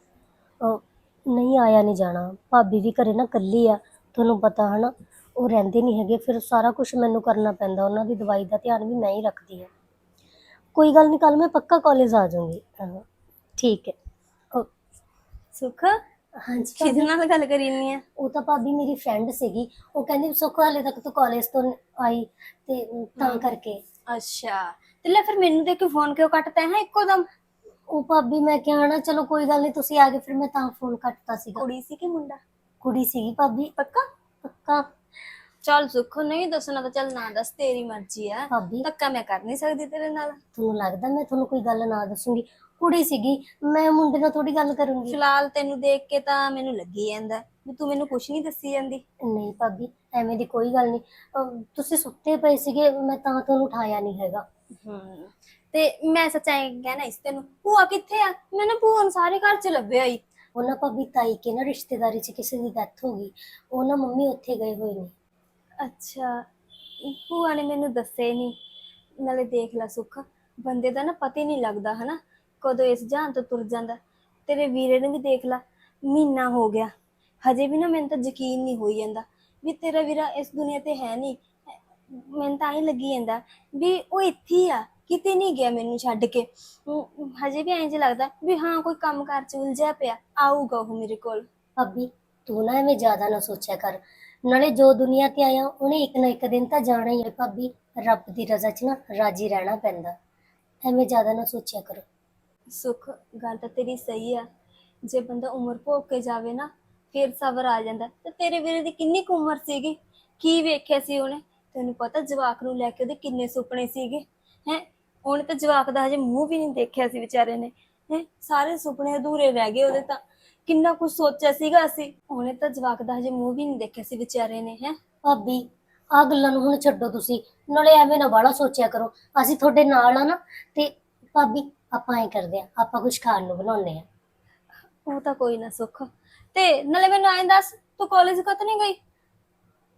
ਅਹ ਨਹੀਂ ਆਇਆ ਨਹੀਂ ਜਾਣਾ। ਭਾਬੀ ਵੀ ਘਰੇ ਨਾ ਇਕੱਲੀ ਆ ਤੁਹਾਨੂੰ ਪਤਾ ਹਨਾ। ਉਹ ਰਹਿੰਦੇ ਨਹੀਂ ਹੈਗੇ ਫਿਰ ਸਾਰਾ ਕੁਝ ਮੈਨੂੰ ਕਰਨਾ ਪੈਂਦਾ। ਉਹਨਾਂ ਦੀ ਦਵਾਈ ਦਾ ਧਿਆਨ ਵੀ ਮੈਂ ਹੀ ਰੱਖਦੀ ਹਾਂ। ਕੋਈ ਗੱਲ ਨਹੀਂ ਕੱਲ ਮੈਂ ਪੱਕਾ ਕਾਲਜ ਆ ਜਾਊਂਗੀ। ਅਹ ਠੀਕ ਹੈ। ਅਹ ਸੁਖ? ਹਾਂਜੀ ਕਿਹਦੇ ਭਾਬੀ। ਨਾਲ ਗੱਲ ਕਰੀ ਨਹੀਂ ਆ? ਉਹ ਤਾਂ ਭਾਬੀ ਮੇਰੀ ਫਰੈਂਡ ਸੀਗੀ। ਉਹ ਕਹਿੰਦੀ ਸੁੱਖ ਹਾਲੇ ਤੱਕ ਤੂੰ ਕਾਲਜ ਤੋਂ ਨੀ ਆਈ ਤੇ ਤਾਂ ਕਰਕੇ। ਅੱਛਾ। ਤੇ ਲੈ ਫਿਰ ਮੈਨੂੰ ਦੇ ਕੇ ਫੋਨ ਕਿਉਂ ਕੱਟਤਾ ਹੈ ਇੱਕੋ ਦਮ ਉਹ ਭਾਬੀ ਮੈਂ ਕਿਹਾ ਨਾ ਚਲੋ ਕੋਈ ਗੱਲ ਨਹੀਂ ਤੁਸੀਂ ਆ ਗਏ। ਫਿਰ ਮੈਂ ਤਾਂ ਫੋਨ ਕੱਟਤਾ ਸੀਗਾ। ਕੁੜੀ ਸੀ ਕਿ ਮੁੰਡਾ? ਕੁੜੀ ਸੀਗੀ ਭਾਬੀ। ਪੱਕਾ? ਪੱਕਾ। ਚੱਲ ਸੁਖ ਨਹੀਂ ਦੱਸਣਾ ਤਾਂ ਚੱਲ ਨਾ ਦੱਸ ਤੇਰੀ ਮਰਜ਼ੀ ਆ। ਭਾਬੀ। ਧੱਕਾ ਮੈਂ ਕਰ ਨਹੀਂ ਸਕਦੀ ਤੇਰੇ ਨਾਲ। ਤੁਹਾਨੂੰ ਲੱਗਦਾ ਮੈਂ ਤੁਹਾਨੂੰ ਕੋਈ ਗੱਲ ਨਾ ਦੱਸੂਗੀ? ਕੁੜੀ ਸੀਗੀ ਮੈਂ ਮੁੰਡੇ ਨਾਲ ਥੋੜੀ ਗੱਲ ਕਰੂੰਗੀ। ਫਿਲਹਾਲ ਤੈਨੂੰ ਦੇਖ ਕੇ ਤਾਂ ਮੈਨੂੰ ਲੱਗੀ ਜਾਂਦਾ ਵੀ ਤੂੰ ਮੈਨੂੰ ਕੁਝ ਨਹੀਂ ਦੱਸੀ ਜਾਂਦੀ। ਨਹੀਂ ਭਾਬੀ ਐਵੇਂ ਦੀ ਕੋਈ ਗੱਲ ਨਹੀਂ। ਤੁਸੀਂ ਸੁੱਤੇ ਪਏ ਸੀਗੇ ਮੈਂ ਤਾਂ ਤੁਹਾਨੂੰ ਉਠਾਇਆ ਨਹੀਂ ਹੈਗਾ। ਹੂੰ ਤੇ ਮੈਂ ਸੱਚਾਈ ਕਹਿਣਾ ਇਸ ਤੈਨੂੰ ਭੂਆ ਕਿੱਥੇ ਆ? ਮੈਂ ਨਾ ਭੂਆ ਨੂੰ ਸਾਰੇ ਘਰ ਚ ਲੱਭਿਆ ਹੀ ਉਹ ਨਾ ਭਾਬੀ ਤਾਈ ਕੇ ਨਾ ਰਿਸ਼ਤੇਦਾਰੀ 'ਚ ਕਿਸੇ ਦੀ ਡੈਥ ਹੋ ਗਈ। ਉਹ ਨਾ ਮੰਮੀ ਉੱਥੇ ਗਏ ਹੋਏ ਨੇ। ਅੱਛਾ ਭੂਆ ਨੇ ਮੈਨੂੰ ਦੱਸੇ ਨਹੀਂ ਨਾਲੇ ਦੇਖ ਲੈ ਸੁੱਖ ਬੰਦੇ ਦਾ ਨਾ ਪਤਾ ਹੀ ਨਹੀਂ ਲੱਗਦਾ ਹਨਾ? ਕਦੋਂ ਇਸ ਜਹਾਨ ਤੋਂ ਤੁਰ ਜਾਂਦਾ? ਤੇਰੇ ਵੀਰੇ ਨੂੰ ਵੀ ਦੇਖ ਲੈ ਮਹੀਨਾ ਹੋ ਗਿਆ। ਹਜੇ ਵੀ ਨਾ ਮੈਨੂੰ ਤਾਂ ਯਕੀਨ ਨਹੀਂ ਹੋਈ ਜਾਂਦਾ ਵੀ ਤੇਰਾ ਵੀਰਾ ਇਸ ਦੁਨੀਆ ਤੇ ਹੈ ਨਹੀਂ। ਮੈਨੂੰ ਤਾਂ ਹੀ ਲੱਗੀ ਜਾਂਦਾ ਵੀ ਉਹ ਇੱਥੇ ਹੀ ਆ ਕਿਤੇ ਨਹੀਂ ਗਿਆ ਮੈਨੂੰ ਛੱਡ ਕੇ। ਅਮ, ਹਜੇ ਵੀ ਐਂ ਜਿਹਾ ਲੱਗਦਾ ਵੀ ਹਾਂ ਕੋਈ ਕੰਮ ਕਾਰ ਚ ਉਲਝਿਆ ਪਿਆ ਆਊਗਾ ਉਹ ਮੇਰੇ ਕੋਲ। ਭਾਬੀ ਤੂੰ ਨਾ ਐਵੇਂ ਜ਼ਿਆਦਾ ਨਾ ਸੋਚਿਆ ਕਰ। ਨਾਲੇ ਜੋ ਦੁਨੀਆ ਤੇ ਆਇਆ ਉਹਨੇ ਇੱਕ ਨਾ ਇੱਕ ਦਿਨ ਤਾਂ ਜਾਣਾ ਹੀ ਹੈ ਭਾਬੀ ਰੱਬ ਦੀ ਰਜ਼ਾ 'ਚ ਨਾ ਰਾਜੀ ਰਹਿਣਾ ਪੈਂਦਾ। ਐਵੇਂ ਜ਼ਿਆਦਾ ਨਾ ਸੋਚਿਆ ਕਰੋ। ਸੁੱਖ, ਗੱਲ ਤਾਂ ਤੇਰੀ ਸਹੀ ਆ। ਜੇ ਬੰਦਾ ਉਮਰ ਭੋਗ ਕੇ ਜਾਵੇ ਨਾ, ਫਿਰ ਸਬਰ ਆ ਜਾਂਦਾ। ਤੇ ਤੇਰੇ ਵੀਰੇ ਦੀ ਕਿੰਨੀ ਕੁ ਉਮਰ ਸੀਗੀ? ਕੀ ਵੇਖਿਆ ਸੀ ਉਹਨੇ? ਤੈਨੂੰ ਪਤਾ ਜਵਾਕ ਨੂੰ ਲੈ ਕੇ ਉਹਦੇ ਕਿੰਨੇ ਸੁਪਨੇ ਸੀਗੇ। ਹੈ? ਉਹਨੇ ਤਾਂ ਜਵਾਕ ਦਾ ਹਜੇ ਮੂੰਹ ਵੀ ਨਹੀਂ ਦੇਖਿਆ ਸੀ ਵਿਚਾਰੇ ਨੇ। ਹੈ? ਸਾਰੇ ਸੁਪਨੇ ਅਧੂਰੇ ਰਹਿ ਗਏ ਉਹਦੇ ਤਾਂ। ਕਿੰਨਾ ਕੁਝ ਸੋਚਿਆ ਸੀਗਾ ਅਸੀਂ। ਉਹਨੇ ਤਾਂ ਜਵਾਕ ਦਾ ਹਜੇ ਮੂੰਹ ਵੀ ਨਹੀਂ ਦੇਖਿਆ ਸੀ ਵਿਚਾਰੇ ਨੇ। ਹੈ? ਭਾਬੀ ਆ ਗੱਲਾਂ ਨੂੰ ਹੁਣ ਛੱਡੋ ਤੁਸੀਂ। ਨਾਲੇ ਐਵੇਂ ਨਾ ਬਾਹਲਾ ਸੋਚਿਆ ਕਰੋ। ਅਸੀਂ ਤੁਹਾਡੇ ਨਾਲ ਆ ਨਾ, ਤੇ ਭਾਬੀ ਆਪਾਂ ਐ ਕਰਦੇ ਆ ਆਪਾਂ ਕੁਝ ਖਾਣ ਨੂੰ ਬਣਾਉਂਦੇ ਆ ਉਹ ਤਾਂ ਕੋਈ ਨਾ ਸੁੱਖ। ਤੇ ਨਾਲੇ ਮੈਨੂੰ ਐਂ ਦੱਸ ਤੂੰ ਕਾਲਜ ਕਦ ਨਹੀਂ ਗਈ?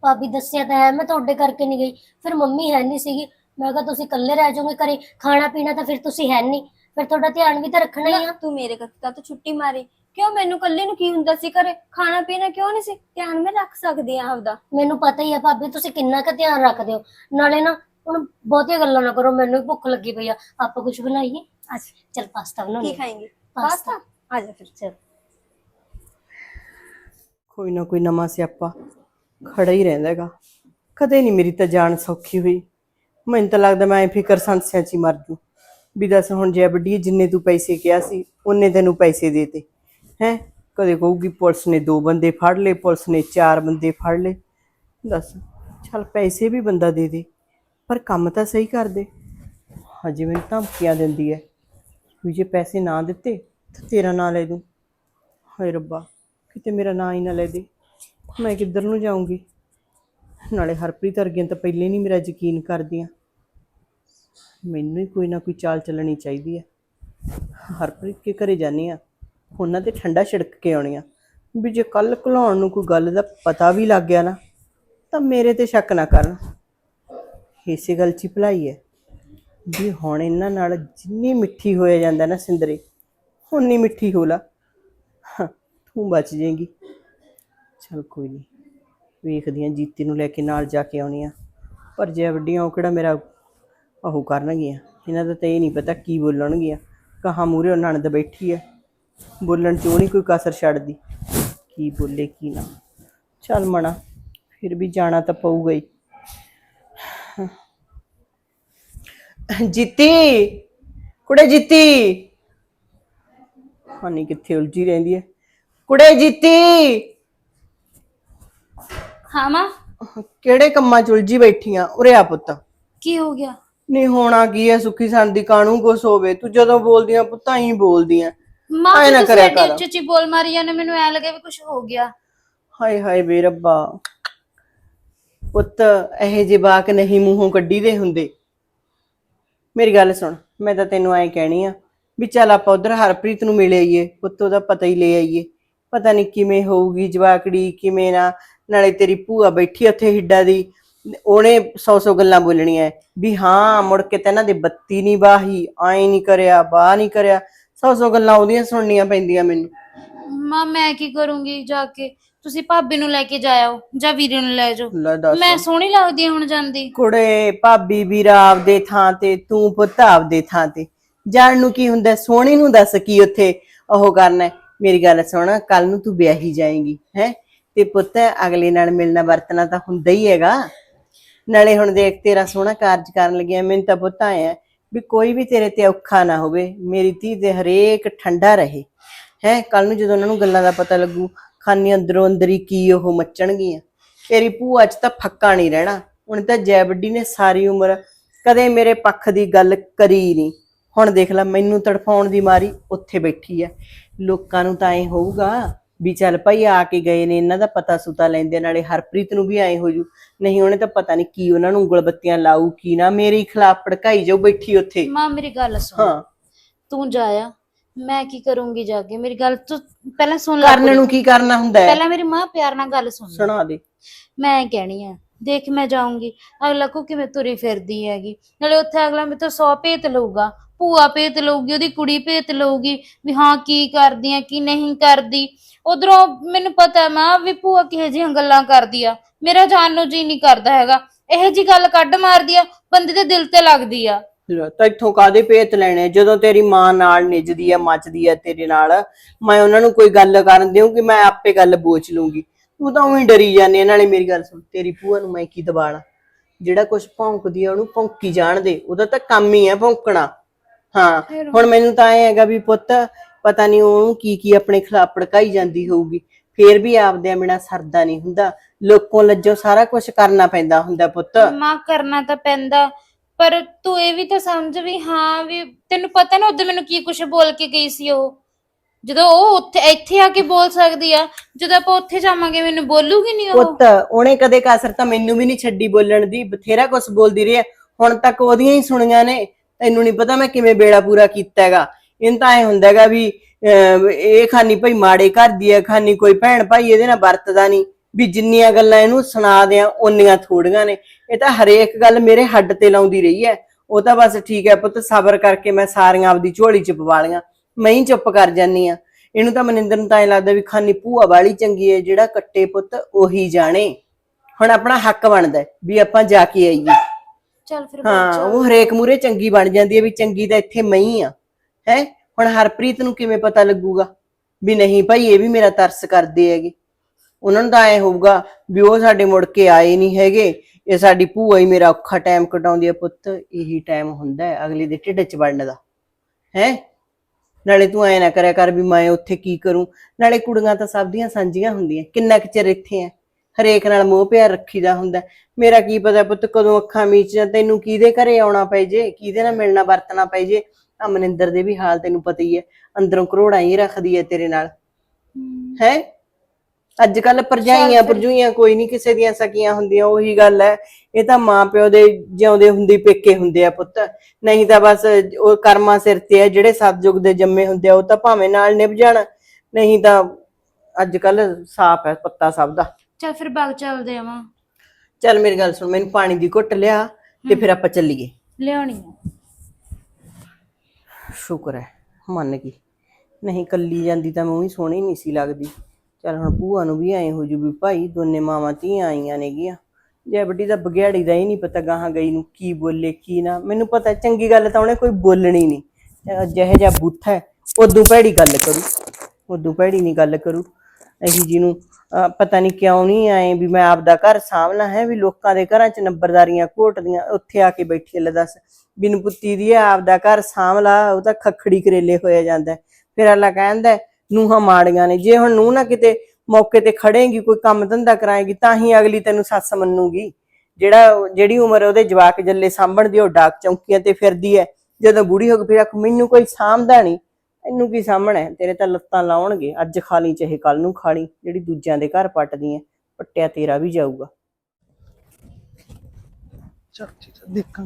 ਭਾਬੀ ਦੱਸਿਆ ਤਾਂ ਹੈ ਮੈਂ ਤੁਹਾਡੇ ਕਰਕੇ ਨਹੀਂ ਗਈ। ਫਿਰ ਮੰਮੀ ਹੈ ਨਹੀਂ ਸੀਗੀ। ਮੈਂ ਕਿਹਾ ਤੁਸੀਂ ਇਕੱਲੇ ਰਹਿ ਜਾਓਗੇ ਘਰੇ ਖਾਣਾ ਪੀਣਾ ਤਾਂ ਫਿਰ ਤੁਸੀਂ ਹੈ ਨਹੀਂ ਫਿਰ ਤੁਹਾਡਾ ਧਿਆਨ ਵੀ ਤਾਂ ਰੱਖਣਾ ਹੀ ਆ। ਤੂੰ ਮੇਰੇ ਕਰਕੇ ਤਾਂ ਤੂੰ ਛੁੱਟੀ ਮਾਰੀ। ਕਿਉਂ ਮੈਨੂੰ ਕੱਲੇ ਨੂੰ ਕੀ ਹੁੰਦਾ ਸੀ ਘਰੇ? ਖਾਣਾ ਪੀਣਾ ਕਿਉਂ ਨਹੀਂ ਸੀ? ਧਿਆਨ ਮੈਂ ਰੱਖ ਸਕਦੀ ਆ ਆਪਦਾ। ਮੈਨੂੰ ਪਤਾ ਹੀ ਆ ਭਾਬੀ ਤੁਸੀਂ ਕਿੰਨਾ ਕੁ ਧਿਆਨ ਰੱਖਦੇ ਹੋ। ਨਾਲੇ ਨਾ ਹੁਣ ਬਹੁਤੀਆਂ ਗੱਲਾਂ ਨਾ ਕਰੋ ਮੈਨੂੰ ਵੀ ਭੁੱਖ ਲੱਗੀ ਪਈ ਆ। ਆਪਾਂ ਕੁਝ ਬਣਾਈਏ? ਅੱਛਾ ਚਲ ਪਾਸਤਾ ਕੀ ਖਾਏਂਗੀ? ਪਾਸਤਾ। ਆ ਜਾ ਫਿਰ। ਚਲ। ਕੋਈ ਨਾ ਕੋਈ ਨਵਾਂ ਸਿਆਪਾ ਖੜਾ ਹੀ ਰਹਿੰਦਾ ਹੈਗਾ। ਕਦੇ ਨਹੀਂ ਮੇਰੀ ਤਾਂ ਜਾਨ ਸੌਖੀ ਹੋਈ। ਮੈਨੂੰ ਤਾਂ ਲੱਗਦਾ ਮੈਂ ਐਂ ਫਿਕਰ ਸੰਸਿਆਂ 'ਚ ਹੀ ਮਰ ਜੂ। ਵੀ ਦੱਸ ਹੁਣ ਜੇ ਵੱਡੀ ਜਿੰਨੇ ਤੂੰ ਪੈਸੇ ਕਿਹਾ ਸੀ ਉਹਨੇ ਤੈਨੂੰ ਪੈਸੇ ਦੇਤੇ ਹੈ? ਕਦੇ ਕਹੂਗੀ ਪੁਲਿਸ ਨੇ ਦੋ ਬੰਦੇ ਫੜ ਲਏ ਪੁਲਿਸ ਨੇ ਚਾਰ ਬੰਦੇ ਫੜ ਲਏ। ਦੱਸ ਚੱਲ ਪੈਸੇ ਵੀ ਬੰਦਾ ਦੇ ਦੇ ਪਰ ਕੰਮ ਤਾਂ ਸਹੀ ਕਰ ਦੇ। ਹਜੇ ਮੈਨੂੰ ਧਮਕੀਆਂ ਦਿੰਦੀ ਹੈ। ਵੀ ਜੇ ਪੈਸੇ ਨਾ ਦਿੱਤੇ ਤਾਂ ਤੇਰਾ ਨਾਂ ਲੈ ਦੂੰ। ਹਾਏ ਰੱਬਾ, ਕਿਤੇ ਮੇਰਾ ਨਾਂ ਹੀ ਨਾ ਲੈ ਦੇ। ਮੈਂ ਕਿੱਧਰ ਨੂੰ ਜਾਊਂਗੀ? ਨਾਲੇ ਹਰਪ੍ਰੀਤ ਅਰਗੀਆਂ ਤਾਂ ਪਹਿਲੇ ਨਹੀਂ ਮੇਰਾ ਯਕੀਨ ਕਰਦੀਆਂ। ਮੈਨੂੰ ਹੀ ਕੋਈ ਨਾ ਕੋਈ ਚਾਲ ਚੱਲਣੀ ਚਾਹੀਦੀ ਹੈ ਹਰਪ੍ਰੀਤ ਕੇ ਘਰੇ ਜਾਨੀ ਆ? ਉਹਨਾਂ ਤੇ ਠੰਡਾ ਛਿੜਕ ਕੇ ਆਉਣੀ ਆ। ਵੀ ਜੇ ਕੱਲ ਘਲਾਉਣ ਨੂੰ ਕੋਈ ਗੱਲ ਦਾ ਪਤਾ ਵੀ ਲੱਗ ਗਿਆ ਨਾ, ਤਾਂ ਮੇਰੇ ਤੇ ਸ਼ੱਕ ਨਾ ਕਰਨ। ਇਸੇ ਗੱਲ 'ਚ ਹੀ ਭਲਾਈ ਹੈ। ਵੀ ਹੁਣ ਇਹਨਾਂ ਨਾਲ ਜਿੰਨੀ ਮਿੱਠੀ ਹੋਇਆ ਜਾਂਦਾ ਨਾ ਸਿੰਦਰੇ ਉਨੀ ਮਿੱਠੀ ਹੋ ਲਾ ਤੂੰ ਬਚ ਜਾਏਗੀ। ਚਲ ਕੋਈ ਨਹੀਂ ਵੇਖਦੀ ਆਂ, ਜੀਤੀ ਨੂੰ ਲੈ ਕੇ ਨਾਲ ਜਾ ਕੇ ਆਉਣੀ ਆ। ਪਰ ਜੇ ਵੱਡੀਆਂ ਉਹ ਕਿਹੜਾ ਮੇਰਾ ਉਹ ਕਰਨਗੀਆਂ? ਇਹਨਾਂ ਦਾ ਤਾਂ ਇਹ ਨਹੀਂ ਪਤਾ ਕੀ ਬੋਲਣਗੀਆਂ। ਕਹਾ ਮੂਰੇ ਨਣਦ ਬੈਠੀ ਐ ਬੋਲਣ ਚ ਉਹ ਨਹੀਂ ਕੋਈ ਕਸਰ ਛੱਡਦੀ। ਕੀ ਬੋਲੇ, ਕੀ ਨਾ। ਚੱਲ ਮਣਾ ਫਿਰ ਵੀ ਜਾਣਾ ਤਾਂ ਪਊਗਾ ਹੀ। ਜੀਤੀ ਕੁੜੇ ਜੀਤੀ। ਹਾਨੀ ਕਿੱਥੇ ਉਲਝੀ ਰਹਿੰਦੀ ਹੈ ਕੁੜੇ ਜੀਤੀ। ਹਾਂ ਮਾਂ। ਕਿਹੜੇ ਕੰਮਾਂ 'ਚ ਉਲਝੀ ਬੈਠੀਆਂ ਉਰੇ ਆ ਪੁੱਤ। ਕੀ ਹੋ ਗਿਆ? ਨਹੀਂ ਹੋਣਾ ਕੀ ਹੈ ਸੁੱਖੀ ਸੰਦੀ ਕਾਣੂ ਕੁਛ ਹੋਵੇ? ਤੂੰ ਜਦੋਂ ਬੋਲਦੀਆਂ ਪੁੱਤਾਂ ਹੀ ਬੋਲਦੀਆਂ। ਮਾਂ ਐਂ ਨਾ ਕਰਿਆ ਕਰ। ਉੱਚੀ ਬੋਲ ਮਾਰੀ ਜਾਂਦੇ ਮੈਨੂੰ ਐ ਲੱਗੇ ਵੀ ਕੁਝ ਹੋ ਗਿਆ। ਹਾਏ ਹਾਏ ਵੇ ਰੱਬਾ ਪੁੱਤ ਇਹ ਜੇ ਬਾਕ ਨਹੀਂ ਮੂੰਹੋਂ ਕੱਢੀ ਦੇ ਹੁੰਦੇ। ਮੇਰੀ ਗੱਲ ਸੁਣ, ਮੈਂ ਤਾਂ ਤੈਨੂੰ ਐਂ ਕਹਿਣੀ ਆ ਵੀ ਚੱਲ ਆਪਾਂ ਉਧਰ ਹਰਪ੍ਰੀਤ ਨੂੰ ਮਿਲ ਆਈਏ ਪੁੱਤ ਉਹਦਾ ਪਤਾ ਹੀ ਲੈ ਆਈਏ। ਪਤਾ ਨਹੀਂ ਕਿਵੇਂ ਹੋਊਗੀ ਜਵਾਕੜੀ, ਕਿਵੇਂ ਨਾ, ਨਾਲੇ ਤੇਰੀ ਭੂਆ ਬੈਠੀ ਉੱਥੇ ਹਿੱਡਾ ਦੀ, ਉਹਨੇ ਸੌ ਸੌ ਗੱਲਾਂ ਬੋਲਣੀਆਂ ਵੀ ਹਾਂ, ਮੁੜ ਕੇ ਤਾਂ ਇਹਨਾਂ ਦੇ ਬੱਤੀ ਨਹੀਂ ਬਾਹੀ ਆਏ ਨਹੀਂ ਕਰਿਆ ਬਾਹ ਨਹੀਂ ਕਰਿਆ। ਸੌ ਸੌ ਗੱਲਾਂ ਉਹਦੀਆਂ ਸੁਣਨੀਆਂ ਪੈਂਦੀਆਂ ਮੈਨੂੰ। ਮਾਂ, ਮੈਂ ਕੀ ਕਰੂੰਗੀ ਜਾ ਕੇ? ਤੁਸੀਂ ਭਾਬੀ ਨੂੰ ਲੈ ਕੇ ਜਾਇਓ ਜਾਂ ਵੀਰੇ ਨੂੰ ਲੈ ਜਾਓ? ਲੈ ਦੱਸ ਮੈਂ ਸੋਹਣੀ ਲੱਗਦੀ ਹਾਂ ਹੁਣ ਜਾਂਦੀ। ਕੁੜੇ ਭਾਬੀ ਵੀਰਾ ਆਪਦੇ ਥਾਂ ਤੇ ਤੂੰ ਪੁੱਤ ਆਪਦੇ ਥਾਂ ਤੇ। ਜਾਣ ਨੂੰ ਕੀ ਹੁੰਦਾ ਸੋਹਣੀ ਨੂੰ ਦੱਸ ਕੀ ਉੱਥੇ ਉਹ ਕਰਨਾ ਹੈ। ਮੇਰੀ ਗੱਲ ਸੁਣ ਕੱਲ ਨੂੰ ਤੂੰ ਵਿਆਹੀ ਜਾਏਂਗੀ ਹੈ? ਤੇ ਪੁੱਤ ਅਗਲੇ ਨਾਲ ਮਿਲਣਾ ਵਰਤਣਾ ਤਾਂ ਹੁੰਦਾ ਹੀ ਹੈਗਾ। ਨਾਲੇ ਹੁਣ ਦੇਖ ਤੇਰਾ ਸੋਹਣਾ ਕਾਰਜ ਕਰਨ ਲੱਗਿਆ ਮੈਨੂੰ ਤਾਂ ਪੁੱਤ ਆਇਆ ਵੀ ਕੋਈ ਵੀ ਤੇਰੇ ਤੇ ਔਖਾ ਨਾ ਹੋਵੇ ਮੇਰੀ ਧੀ ਦੇ ਹਰੇਕ ਠੰਡਾ ਰਹੇ। ਹੈ? ਕੱਲ ਨੂੰ ਜਦੋਂ ਉਹਨਾਂ ਨੂੰ ਗੱਲਾਂ ਦਾ ਪਤਾ ਲੱਗੂ ਖਾਨੀ ਅੰਦਰੋਂ ਅੰਦਰੀ ਕੀ ਉਹ ਮੱਚਣਗੀਆਂ? ਤੇਰੀ ਭੂਆ ਚ ਤਾਂ ਫੱਕਾ ਨਹੀਂ ਰਹਿਣਾ। ਹੁਣ ਤਾਂ ਜੈ ਵੱਡੀ ਨੇ ਸਾਰੀ ਉਮਰ ਕਦੇ ਮੇਰੇ ਪੱਖ ਦੀ ਗੱਲ ਕਰੀ ਨਹੀਂ। ਹੁਣ ਦੇਖ ਲੈ ਮੈਨੂੰ ਤੜਫਾਉਣ ਦੀ ਮਾਰੀ ਉੱਥੇ ਬੈਠੀ ਐ ਲੋਕਾਂ ਨੂੰ ਤਾਂ ਐ ਹੋਊਗਾ ਵੀ ਚੱਲ ਭਾਈ ਆ ਕੇ ਗਏ ਨੇ ਇਹਨਾਂ ਦਾ ਪਤਾ ਸੁਤਾ ਲੈਂਦੇ ਨਾਲੇ ਹਰਪ੍ਰੀਤ ਨੂੰ ਵੀ ਐ ਹੋ ਜੂ। ਨਹੀਂ ਉਹਨੇ ਤਾਂ ਪਤਾ ਨਹੀਂ ਕੀ ਉਹਨਾਂ ਨੂੰ ਉਂਗਲ ਬੱਤੀਆਂ ਲਾਊ ਕੀ ਨਾ। ਮੇਰੇ ਖਿਲਾਫ ਭੜਕਾਈ ਜਾਊ ਬੈਠੀ ਉੱਥੇ। ਮਾਂ ਮੇਰੀ ਗੱਲ ਸੁਣ। ਹਾਂ। ਤੂੰ ਜਾਇਆ ਮੈਂ ਕੀ ਕਰੂੰਗੀ ਜਾ ਕੇ? ਮੇਰੀ ਗੱਲ ਤੂੰ ਪਹਿਲਾਂ ਸੁਣ ਲੈ ਕਰਨ ਨੂੰ ਕੀ ਕਰਨਾ ਹੁੰਦਾ ਹੈ? ਪਹਿਲਾਂ ਮੇਰੀ ਮਾਂ ਪਿਆਰ ਨਾਲ ਗੱਲ ਸੁਣ ਲੈ। ਸੁਣਾ ਦੇ। ਮੈਂ ਕਹਿਣੀ ਆ ਦੇਖ ਮੈਂ ਜਾਊਂਗੀ। ਅਗਲਾ ਕੋ ਕਿਵੇਂ ਤੁਰੀ ਫਿਰਦੀ ਹੈਗੀ। ਨਾਲੇ ਉੱਥੇ ਅਗਲਾ ਮੇਰੇ ਤੋਂ 100 ਭੇਤ ਲਊਗਾ। ਭੂਆ ਭੇਤ ਲਊਗੀ ਉਹਦੀ ਕੁੜੀ ਭੇਤ ਲਊਗੀ ਵੀ ਹਾਂ ਕੀ ਕਰਦੀ ਆ ਕੀ ਨਹੀਂ ਕਰਦੀ। ਉਧਰੋਂ ਮੈਨੂੰ ਪਤਾ ਮਾਂ ਵੀ ਭੂਆ ਕਿਹੋ ਜਿਹੀਆਂ ਗੱਲਾਂ ਕਰਦੀ ਆ। ਮੇਰਾ ਜਾਣ ਨੂੰ ਜੀ ਨਹੀਂ ਕਰਦਾ ਹੈਗਾ। ਇਹੋ ਜੀ ਗੱਲ ਕੱਢ ਮਾਰਦੀ ਆ ਬੰਦੇ ਦੇ ਦਿਲ ਤੇ ਲੱਗਦੀ ਆ। ਤਾਂ ਇੱਥੋਂ ਕਾਦੇ ਭੇਤ ਲੈਣੇ? ਜਦੋਂ ਤੇਰੀ ਮਾਂ ਨਾਲ ਨਿਜਦੀ ਆ ਮੱਚਦੀ ਆ ਤੇਰੇ ਨਾਲ ਮੈਂ ਉਹਨਾਂ ਨੂੰ ਕੋਈ ਗੱਲ ਕਰਨ ਦਿਉਂਗੀ ਮੈਂ ਆਪੇ ਗੱਲ ਬੋਚ ਲੂੰਗੀ? ਤੂੰ ਤਾਂ ਉਹੀ ਡਰੀ ਜਾਂਦੀ ਨਾਲੇ ਮੇਰੀ ਗੱਲ ਸੁਣ ਤੇਰੀ ਭੂਆ ਨੂੰ ਮੈਂ ਕੀ ਦਬਾਣਾ? ਜਿਹੜਾ ਕੁਝ ਭੌਂਕਦੀ ਆ ਉਹਨੂੰ ਭੌਂਕੀ ਜਾਣ ਦੇ ਉਹਦਾ ਤਾਂ ਕੰਮ ਹੀ ਆ ਭੌਂਕਣਾ। ਹਾਂ ਹੁਣ ਮੈਨੂੰ ਤਾਂ ਐ ਹੈਗਾ ਵੀ ਪੁੱਤ ਪਤਾ ਨਹੀਂ ਉਹਨੂੰ ਕੀ ਕੀ ਆਪਣੇ ਖਿਲਾਫ ਭੜਕਾਈ ਜਾਂਦੀ ਹੋਊਗੀ। ਫੇਰ ਵੀ ਆਪਦੇ ਬਿਨਾ ਸਰਦਾ ਨਹੀਂ ਹੁੰਦਾ। ਲੋਕੋਂ ਲੱਜੋ ਸਾਰਾ ਕੁਝ ਕਰਨਾ ਪੈਂਦਾ ਹੁੰਦਾ ਪੁੱਤ। ਮਾਂ ਕਰਨਾ ਤਾਂ ਪੈਂਦਾ। ਪਰ ਤੂੰ ਇਹ ਵੀ ਤਾਂ ਸਮਝ ਵੀ ਹਾਂ ਵੀ ਤੈਨੂੰ ਪਤਾ ਨਾ ਉਦੋਂ ਮੈਨੂੰ ਕੀ ਕੁਝ ਬੋਲ ਕੇ ਗਈ ਸੀ ਉਹ। ਜਦੋਂ ਉਹ ਉੱਥੇ ਇੱਥੇ ਆ ਕੇ ਬੋਲ ਸਕਦੀ ਆ ਜਦੋਂ ਆਪਾਂ ਉੱਥੇ ਜਾਵਾਂਗੇ ਮੈਨੂੰ ਬੋਲੂਗੀ ਨਹੀਂ ਉਹ? ਪੁੱਤ ਉਹਨੇ ਕਦੇ ਕਾਸਰ ਤਾਂ ਮੈਨੂੰ ਵੀ ਨਹੀਂ ਛੱਡੀ ਬੋਲਣ ਦੀ ਬਥੇਰਾ ਕੁਝ ਬੋਲਦੀ ਰਹੀ ਹੈ। ਹੁਣ ਤੱਕ ਉਹਦੀਆਂ ਹੀ ਸੁਣੀਆਂ ਨੇ ਤੈਨੂੰ ਨਹੀਂ ਪਤਾ ਮੈਂ ਕਿਵੇਂ ਬੇੜਾ ਪੂਰਾ ਕੀਤਾ ਹੈਗਾ। ਇਹਨੂੰ ਤਾਂ ਐ ਹੁੰਦਾ ਹੈਗਾ ਵੀ ਅਹ, ਇਹ ਖਾਨੀ ਭਾਈ ਮਾੜੇ ਘਰ ਦੀ ਹੈ ਖਾਨੀ ਕੋਈ ਭੈਣ ਭਾਈ ਇਹਦੇ ਨਾਲ ਵਰਤਦਾ ਨਹੀਂ ਵੀ ਜਿੰਨੀਆਂ ਗੱਲਾਂ ਇਹਨੂੰ ਸੁਣਾ ਦਿਆਂ ਓਨੀਆਂ ਥੋੜੀਆਂ ਨੇ। ਇਹ ਤਾਂ ਹਰੇਕ ਗੱਲ ਮੇਰੇ ਹੱਡ ਤੇ ਲਾਉਂਦੀ ਰਹੀ ਹੈ। ਉਹ ਤਾਂ ਬਸ ਠੀਕ ਹੈ ਪੁੱਤ ਸਬਰ ਕਰਕੇ ਮੈਂ ਸਾਰੀਆਂ ਆਪਦੀ ਝੋਲੀ ਚ ਪਵਾ ਲੀਆਂ। ਮੈਂ ਹੀ ਚੁੱਪ ਕਰ ਜਾਨੀ ਆ ਇਹਨੂੰ ਤਾਂ ਮਨਿੰਦਰ ਨੂੰ ਤਾਂ ਐ ਲੱਗਦਾ ਵੀ ਖਾਨੀ ਭੂਆ ਵਾਲੀ ਚੰਗੀ ਹੈ ਜਿਹੜਾ ਕੱਟੇ ਪੁੱਤ ਉਹੀ ਜਾਣੇ। ਹੁਣ ਆਪਣਾ ਹੱਕ ਬਣਦਾ ਵੀ ਆਪਾਂ ਜਾ ਕੇ ਆਈਏ। ਚੱਲ ਫਿਰ ਹਾਂ ਉਹ ਹਰੇਕ ਮੂਰੇ ਚੰਗੀ ਬਣ ਜਾਂਦੀ ਹੈ ਵੀ ਚੰਗੀ ਤਾਂ ਇੱਥੇ ਮੈਂ ਹੀ ਆ ਹੈ? ਹੁਣ ਹਰਪ੍ਰੀਤ ਨੂੰ ਕਿਵੇਂ ਪਤਾ ਲੱਗੂਗਾ? ਵੀ ਨਹੀਂ ਭਾਈ ਇਹ ਵੀ ਮੇਰਾ ਤਰਸ ਕਰਦੇ ਹੈਗੇ। ਉਹਨਾਂ ਨੂੰ ਤਾਂ ਐ ਹੋਊਗਾ ਵੀ ਉਹ ਸਾਡੇ ਮੁੜ ਕੇ ਆਏ ਨਹੀਂ ਹੈਗੇ। ਇਹ ਸਾਡੀ ਭੂਆ ਹੀ ਮੇਰਾ ਔਖਾ ਟਾਈਮ ਕਟਾਉਂਦੀ ਹੈ ਪੁੱਤ। ਇਹੀ ਟਾਈਮ ਹੁੰਦਾ ਹੈ ਅਗਲੇ ਦੇ ਢਿੱਡ 'ਚ ਵੜਨ ਦਾ। ਹੈ? ਨਾਲੇ ਤੂੰ ਐ ਨਾ ਕਰਿਆ ਕਰ ਵੀ ਮੈਂ ਉੱਥੇ ਕੀ ਕਰੂੰ। ਨਾਲੇ ਕੁੜੀਆਂ ਤਾਂ ਸਭ ਦੀਆਂ ਸਾਂਝੀਆਂ ਹੁੰਦੀਆਂ। ਕਿੰਨਾ ਕੁ ਚਿਰ ਇੱਥੇ ਐ ਹਰੇਕ ਨਾਲ ਮੋਹ ਪਿਆਰ ਰੱਖੀਦਾ ਹੁੰਦਾ। ਮੇਰਾ ਕੀ ਪਤਾ ਪੁੱਤ ਕਦੋਂ ਅੱਖਾਂ ਮੀਚ ਜਾਂ ਤੈਨੂੰ ਕਿਹਦੇ ਘਰੇ ਆਉਣਾ ਪੈ ਜੇ? ਕਿਹਦੇ ਨਾਲ ਮਿਲਣਾ ਵਰਤਣਾ ਪੈ ਜੇ? ਆ ਮਨਿੰਦਰ ਦੇ ਵੀ ਹਾਲ ਤੈਨੂੰ ਪਤਾ ਹੀ ਹੈ। ਅੰਦਰੋਂ ਕਰੋੜਾਂ ਹੀ ਰੱਖਦੀ ਹੈ ਤੇਰੇ ਨਾਲ। ਹੈ? ਅੱਜ ਕੱਲ ਪਰਜਾਈਆਂ ਪਰਜੂਈਆਂ ਕੋਈ ਨਹੀਂ ਕਿਸੇ ਦੀਆਂ ਸਕੀਆਂ ਹੁੰਦੀਆਂ ਉਹੀ ਗੱਲ ਹੈ। ਇਹ ਤਾਂ ਮਾਂ ਪਿਓ ਦੇ ਜਿਉਂਦੇ ਹੁੰਦੀ ਪੇਕੇ ਹੁੰਦੇ ਆ ਪੁੱਤ। ਨਹੀਂ ਤਾਂ ਬਸ ਉਹ ਕਰਮਾਂ ਸਿਰ ਤੇ ਆ ਜਿਹੜੇ ਸਤਜੁਗ ਦੇ ਜੰਮੇ ਹੁੰਦੇ ਆ ਉਹ ਤਾਂ ਭਾਵੇਂ ਨਾਲ ਨਿਭ ਜਾਣ। ਨਹੀਂ ਤਾਂ ਅੱਜ ਕੱਲ ਸਾਫ਼ ਹੈ ਪੱਤਾ ਸਭ ਦਾ। ਚੱਲ ਫਿਰ ਬਾਗ ਚੱਲਦੇ ਆ ਮਾਂ। ਚੱਲ ਮੇਰੀ ਗੱਲ ਸੁਣ ਮੈਨੂੰ ਪਾਣੀ ਦੀ ਘੁੱਟ ਲਿਆ ਤੇ ਫਿਰ ਆਪਾਂ ਚੱਲੀਏ। ਲਿਆਉਣੀ ਆ। ਸ਼ੁਕਰ ਹੈ ਮੰਨ ਗਈ। ਨਹੀਂ ਕੱਲੀ ਜਾਂਦੀ ਤਾਂ ਮੈਂ ਉਹੀ ਸੋਹਣੀ ਨਹੀਂ ਸੀ ਲੱਗਦੀ। ਚੱਲ ਹੁਣ ਭੂਆ ਨੂੰ ਵੀ ਐਂ ਹੋ ਜੂ ਵੀ ਭਾਈ ਦੋਨੇ ਮਾਵਾਂ ਧੀਆਂ ਆਈਆਂ ਨੇਗੀਆਂ। ਜੇ ਵੱਡੀ ਦਾ ਬਗਿਆੜੀ ਦਾ ਹੀ ਨਹੀਂ ਪਤਾ ਗਾਹਾਂ ਗਈ ਨੂੰ ਕੀ ਬੋਲੇ ਕੀ ਨਾ। ਮੈਨੂੰ ਪਤਾ ਚੰਗੀ ਗੱਲ ਤਾਂ ਉਹਨੇ ਕੋਈ ਬੋਲਣੀ ਨਹੀਂ। ਜਿਹੇ ਜਿਹਾ ਬੂਥਾ ਹੈ ਉਦੋਂ ਭੈੜੀ ਗੱਲ ਕਰੂ। ਉਦੋਂ ਭੈੜੀ ਨਹੀਂ ਗੱਲ ਕਰੂ। ਅਹੀ ਜੀ ਨੂੰ ਪਤਾ ਨਹੀਂ ਕਿਉਂ ਨਹੀਂ ਆਏ ਵੀ ਮੈਂ ਆਪਦਾ ਘਰ ਸਾਂਭਣਾ ਹੈ ਵੀ ਲੋਕਾਂ ਦੇ ਘਰਾਂ 'ਚ ਨੰਬਰਦਾਰੀਆਂ ਘੋਟਦੀਆਂ ਉੱਥੇ ਆ ਕੇ ਬੈਠੀ ਲੈ ਦੱਸ। ਬਿਨ ਪੁੱਤੀ ਦੀ ਹੈ, ਆਪਦਾ ਘਰ ਸਾਂਭਲਾ ਉਹ ਤਾਂ ਖੱਖੜੀ ਕਰੇਲੇ ਹੋਇਆ ਜਾਂਦਾ ਹੈ। ਫਿਰ ਅੱਲਾ ਕਹਿੰਦਾ ਨੂੰਹਾਂ ਮਾੜੀਆਂ ਨੇ। ਜੇ ਹੁਣ ਨੂੰ ਨਾ ਕਿਤੇ ਮੌਕੇ ਤੇ ਖੜੇਗੀ ਕੋਈ ਕੰਮ ਧੰਦਾ ਕਰਾਏਗੀ ਤਾਂ ਹੀ ਅਗਲੀ ਤੈਨੂੰ ਸੱਸ ਮੰਨੂਗੀ। ਜਿਹੜਾ ਜਿਹੜੀ ਉਮਰ ਉਹਦੇ ਜਵਾਕ ਜੱਲੇ ਸਾਂਭਣ ਦੀ ਉਹ ਡਾਕ ਚੌਂਕੀਆਂ ਤੇ ਫਿਰਦੀ ਹੈ ਜਦੋਂ ਬੁੜੀ ਹੋ ਗਈ ਫਿਰ ਆਖ ਮੈਨੂੰ ਕੋਈ ਸਾਂਭਦਾ ਨਹੀਂ ਇਹਨੂੰ ਕੀ ਸਾਹਮਣਾ ਤੇਰੇ ਤਾਂ ਲੱਤਾਂ ਲਾਉਣਗੇ। ਅੱਜ ਖਾ ਲਈ ਚਾਹੇ ਕੱਲ ਨੂੰ ਖਾ ਲਈ। ਜਿਹੜੀ ਦੂਜਿਆਂ ਦੇ ਘਰ ਪੱਟਦੀ ਹੈ ਪੱਟਿਆ ਤੇਰਾ ਵੀ ਜਾਊਗਾ। ਚਲ ਠੀਕ ਦੇਖਾਂ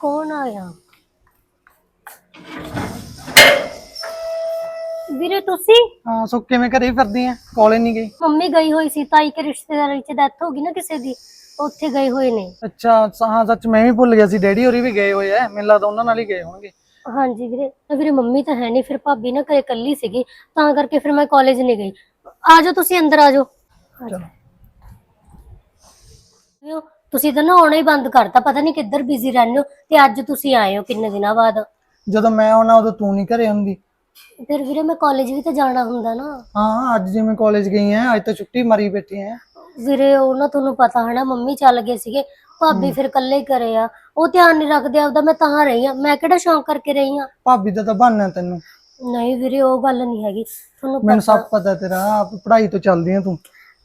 ਕੌਣ ਆਇਆ? ਵੀਰੇ ਤੁਸੀਂ? ਹਾਂ ਸੋ ਕਿਵੇਂ ਘਰੇ ਫਿਰਦੀ ਆ? ਕਾਲਜ ਨਹੀਂ ਗਈ ਮੰਮੀ ਗਈ ਹੋਈ ਸੀ ਤਾਈ ਕੇ ਰਿਸ਼ਤੇਦਾਰੀ ਚ ਡੈਥ ਹੋ ਗਈ ਨਾ ਕਿਸੇ ਦੀ ਉੱਥੇ ਗਏ ਹੋਏ ਨੇ। ਅੱਛਾ ਸ- ਹਾਂ ਸੱਚ ਮੈਂ ਵੀ ਭੁੱਲ ਗਿਆ ਸੀ ਡੈਡੀ ਹੋਰੀ ਵੀ ਗਏ ਹੋਏ ਆ ਮੈਨੂੰ ਲੱਗਦਾ ਉਹਨਾਂ ਨਾਲ ਹੀ ਗਏ ਹੋਣਗੇ। ਹਾਂਜੀ ਵੀਰੇ ਤਾਂ ਵੀਰੇ ਮੰਮੀ ਤਾਂ ਹੈ ਨਹੀਂ ਫਿਰ ਭਾਬੀ ਨਾ ਘਰੇ ਇਕੱਲੀ ਸੀਗੀ ਤਾਂ ਕਰਕੇ ਫਿਰ ਮੈਂ ਕਾਲਜ ਨਹੀਂ ਗਈ। ਆ ਜਾਓ ਤੁਸੀਂ ਅੰਦਰ ਆ ਜਾਓ। ਆ ਜਾਓ। ਆਇਓ, ਤੁਸੀਂ ਤਾਂ ਨਾ ਆਉਣਾ ਹੀ ਬੰਦ ਕਰਤਾ ਪਤਾ ਨਹੀਂ ਕਿੱਧਰ ਬਿਜ਼ੀ ਰਹਿੰਦੇ ਹੋ ਤੇ ਅੱਜ ਤੁਸੀਂ ਆਏ ਹੋ ਕਿੰਨੇ ਦਿਨਾਂ ਬਾਅਦ? ਜਦੋਂ ਮੈਂ ਆਉਣਾ ਉਦੋਂ ਤੂੰ ਨਹੀਂ ਘਰੇ ਹੁੰਦੀ। ਫਿਰ ਵੀਰੇ ਮੈਂ ਕਾਲਜ ਵੀ ਤਾਂ ਜਾਣਾ ਹੁੰਦਾ ਨਾ। ਹਾਂ ਅੱਜ ਜਿਵੇਂ ਕਾਲਜ ਗਈ ਆ ਅੱਜ ਤਾਂ ਛੁੱਟੀ ਮਾਰੀ ਬੈਠੀ ਆ ਵੀਰੇ ਉਹ ਨਾ ਤੁਹਾਨੂੰ ਪਤਾ ਹੈ ਨਾ ਮੰਮੀ ਚੱਲ ਗਏ ਸੀਗੇ ਭਾਬੀ ਫਿਰ ਇਕੱਲੇ ਹੀ ਘਰੇ ਆ। ਉਹ ਧਿਆਨ ਨਹੀਂ ਰੱਖਦੇ ਆਪਦਾ ਮੈਂ ਤਾਂ ਰਹੀ ਆ ਮੈਂ ਕਿਹੜਾ ਸ਼ੌਂਕ ਕਰਕੇ ਰਹੀ ਆ ਭਾਬੀ ਦਾ ਤਾਂ ਬਹਾਨਾ ਤੈਨੂੰ। ਨਹੀਂ ਵੀਰੇ ਉਹ ਗੱਲ ਨਹੀਂ ਹੈਗੀ। ਤੁਹਾਨੂੰ ਮੈਨੂੰ ਸਭ ਪਤਾ ਤੇਰਾ ਆਪ ਪੜ੍ਹਾਈ ਤੋਂ ਚੱਲਦੀ ਆ ਤੂੰ।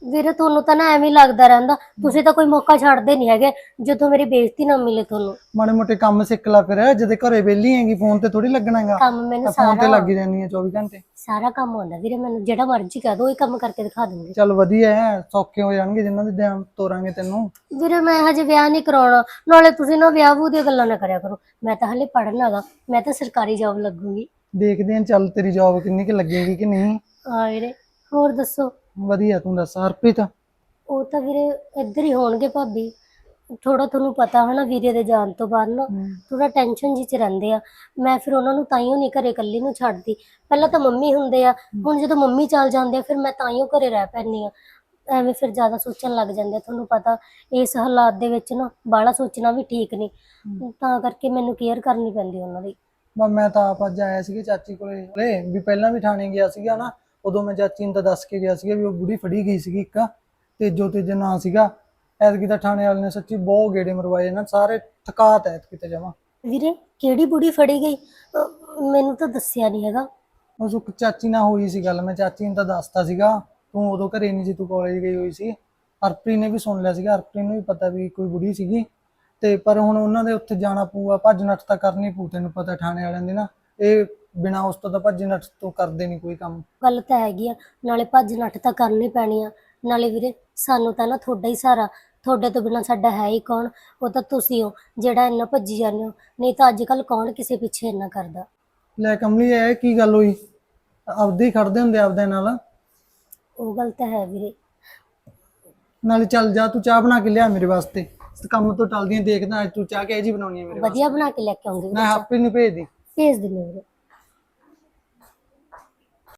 ਵੀਰੇ ਤੁਹਾਨੂੰ ਤਾਂ ਨਾ ਐਵੇਂ ਹੀ ਲੱਗਦਾ ਰਹਿੰਦਾ। ਤੁਸੀਂ ਤਾਂ ਕੋਈ ਮੌਕਾ ਛੱਡਦੇ ਨਹੀਂ ਹੈਗੇ ਜਦੋਂ ਮੇਰੀ ਬੇਇੱਜ਼ਤੀ ਨਾ ਮਿਲੇ ਤੁਹਾਨੂੰ। ਮਾੜੇ ਮੋਟੇ ਕੰਮ ਸਿੱਖ ਲੈ ਫਿਰ ਜਦੇ ਘਰੇ ਵਿਹਲੀ ਹੈਗੀ ਫੋਨ ਤੇ ਥੋੜੀ ਲੱਗਣਾ ਹੈਗਾ। ਕੰਮ ਮੈਨੂੰ ਫੋਨ ਤੇ ਸਾਰਾ ਲੱਗੀ ਰਹਿੰਦੀ ਆ 24 ਘੰਟੇ। ਸਾਰਾ ਕੰਮ ਆਉਂਦਾ ਵੀਰੇ ਮੈਨੂੰ ਜਿਹੜਾ ਮਰਜ਼ੀ ਕਹਿ ਦੋ ਇਹ ਕੰਮ ਕਰਕੇ ਦਿਖਾ ਦੂੰਗੀ। ਚੱਲ ਵਧੀਆ ਹੈ ਸੌਖੇ ਹੋ ਜਾਣਗੇ ਜਿਨ੍ਹਾਂ ਦੇ ਧਿਆਨ ਤੋਰਾਂਗੇ ਤੈਨੂੰ। ਵੀਰੇ ਮੈਂ ਹਜੇ ਵਿਆਹ ਨਹੀਂ ਕਰਾਉਣਾ। ਨਾਲੇ ਤੁਸੀਂ ਨਾ ਵਿਆਹ ਵੂ ਦੀਆਂ ਗੱਲਾਂ ਨਾ ਕਰਿਆ ਕਰੋ। ਮੈਂ ਤਾਂ ਹਲੇ ਪੜ੍ਹਨਾ ਹੈਗਾ ਮੈਂ ਤਾਂ ਸਰਕਾਰੀ ਜੌਬ ਲੱਗੂਗੀ। ਦੇਖਦੇ ਆਂ ਚੱਲ ਤੇਰੀ ਜੌਬ ਕਿੰਨੀ ਕਿ ਲੱਗੇਗੀ ਕਿ ਨਹੀਂ। ਹਾਂ ਵੀਰੇ ਹੋਰ ਦੱਸੋ। ਵਧੀਆ ਤੂੰ ਦੱਸ ਹਰਪ੍ਰੀਤ? ਉਹ ਤਾਂ ਵੀਰੇ ਇੱਧਰ ਹੀ ਹੋਣਗੇ ਭਾਬੀ। ਥੋੜਾ ਤੁਹਾਨੂੰ ਪਤਾ ਹੈ ਨਾ ਵੀਰੇ ਦੇ ਜਾਣ ਤੋਂ ਬਾਅਦ ਨਾ ਥੋੜਾ ਟੈਨਸ਼ਨ ਜੀ ਚ ਰਹਿੰਦੇ ਆ। ਮੈਂ ਫਿਰ ਉਹਨਾਂ ਨੂੰ ਤਾਈਓ ਨਹੀਂ ਘਰੇ ਇਕੱਲੀ ਨੂੰ ਛੱਡਦੀ। ਪਹਿਲਾਂ ਤਾਂ ਮੰਮੀ ਹੁੰਦੇ ਆ ਹੁਣ ਜਦੋਂ ਮੰਮੀ ਚੱਲ ਜਾਂਦੇ ਆ ਫਿਰ ਮੈਂ ਤਾਈਓ ਘਰੇ ਰਹਿ ਪੈਂਦੀ ਆ। ਐਵੇਂ ਫਿਰ ਜ਼ਿਆਦਾ ਸੋਚਣ ਲੱਗ ਜਾਂਦੇ ਆ ਤੁਹਾਨੂੰ ਪਤਾ ਇਸ ਹਾਲਾਤ ਦੇ ਵਿੱਚ ਨਾ ਬਾਹਲਾ ਸੋਚਣਾ ਵੀ ਠੀਕ ਨਹੀਂ। ਤਾਂ ਕਰਕੇ ਮੈਨੂੰ ਕੇਅਰ ਕਰਨੀ ਪੈਂਦੀ ਉਹਨਾਂ ਦੀ। ਮੈਂ ਤਾਂ ਆਪ ਅੱਜ ਆਇਆ ਸੀਗਾ ਚਾਚੀ ਕੋਲੇ ਹਲੇ ਵੀ ਪਹਿਲਾਂ ਵੀ ਥਾਣੇ ਗਿਆ ਸੀਗਾ ਨਾ ਉਦੋਂ ਮੈਂ ਚਾਚੀ ਨੂੰ ਤਾਂ ਦੱਸ ਕੇ ਗਿਆ ਸੀਗਾ ਵੀ ਉਹ ਬੁੜੀ ਫੜੀ ਗਈ ਸੀਗੀ ਇੱਕ ਤੇਜੋ ਤੇਜੇ ਨਾਂ ਸੀਗਾ ਐਤਕੀ ਤਾਂ ਥਾਣੇ ਵਾਲੇ ਨੇ ਸੱਚੀ ਬਹੁਤ ਗੇੜੇ ਮਰਵਾਏ ਨਾ ਸਾਰੇ ਥਕਾਤ ਐ ਐਤਕੀ ਤਾਂ ਜਮਾ। ਵੀਰੇ ਕਿਹੜੀ ਬੁੜੀ ਫੜੀ ਗਈ? ਅਹ ਮੈਨੂੰ ਤਾਂ ਦੱਸਿਆ ਨਹੀਂ ਹੈਗਾ। ਉਹ ਸੁੱਖ ਚਾਚੀ ਨਾਲ ਹੋਈ ਸੀ ਗੱਲ ਮੈਂ ਚਾਚੀ ਨੂੰ ਤਾਂ ਦੱਸਤਾ ਸੀਗਾ ਤੂੰ ਉਦੋਂ ਘਰੇ ਨਹੀਂ ਸੀ ਤੂੰ ਕਾਲਜ ਗਈ ਹੋਈ ਸੀ। ਹਰਪ੍ਰੀਤ ਨੇ ਵੀ ਸੁਣ ਲਿਆ ਸੀਗਾ ਹਰਪ੍ਰੀਤ ਨੂੰ ਵੀ ਪਤਾ ਵੀ ਕੋਈ ਬੁੜੀ ਸੀਗੀ। ਤੇ ਪਰ ਹੁਣ ਉਹਨਾਂ ਦੇ ਉੱਥੇ ਜਾਣਾ ਪਊਗਾ ਭੱਜ ਨੱਠ ਤਾਂ ਕਰਨੀ ਪਊ ਤੈਨੂੰ ਪਤਾ ਥਾਣੇ ਵਾਲਿਆਂ ਦੀ ਨਾ। ਇਹ ਬਿਨਾਂ ਉਸ ਤੋਂ ਤਾਂ ਭੱਜ ਨੱਠ ਤੋਂ ਕਰਦੇ ਨਹੀਂ ਕੋਈ ਕੰਮ। ਗੱਲ ਤਾਂ ਹੈਗੀ ਆ ਨਾਲੇ ਭੱਜ ਨੱਠ ਤਾਂ ਕਰਨੀ ਪੈਣੀ ਆ। ਨਾਲੇ ਵੀਰੇ ਸਾਨੂੰ ਤਾਂ ਨਾ ਤੁਹਾਡਾ ਹੀ ਸਹਾਰਾ ਤੁਹਾਡੇ ਤੋਂ ਬਿਨਾ ਸਾਡਾ ਹੈ ਹੀ ਕੌਣ? ਉਹ ਤਾਂ ਤੁਸੀਂ ਹੋ ਜਿਹੜਾ ਇੰਨਾ ਭੱਜੀ ਜਾਂਦੇ ਹੋ। ਨਹੀਂ ਤਾਂ ਅੱਜ ਕੱਲ ਕੌਣ ਕਿਸੇ ਪਿੱਛੇ ਇੰਨਾ ਕਰਦਾ? ਲੈ ਕਮਲੀ ਇਹ ਕੀ ਗੱਲ ਹੋਈ? ਆਪਦੇ ਹੀ ਖੜਦੇ ਹੁੰਦੇ ਆਪਦੇ ਨਾਲ। ਉਹ ਗੱਲ ਤਾਂ ਹੈ ਵੀਰੇ। ਨਾਲੇ ਚੱਲ ਜਾ ਤੂੰ ਚਾਹ ਬਣਾ ਕੇ ਲਿਆ ਮੇਰੇ ਵਾਸਤੇ। ਕੰਮ ਤੋਂ ਟਲਦੀਆਂ ਦੇਖਦਾ ਅੱਜ ਤੂੰ ਚਾਹ ਕਿਹੋ ਜੀ ਬਣਾਉਣੀ ਹੈ ਮੇਰੇ ਵਧੀਆ ਬਣਾ ਕੇ ਲੈ ਕੇ ਆਉਂਗੇ ਮੈਂ। ਹਰਪ੍ਰੀਤ ਨੂੰ ਭੇਜ ਦੀ ਭੇਜ ਦਿੰਦੇ ਵੀਰੇ।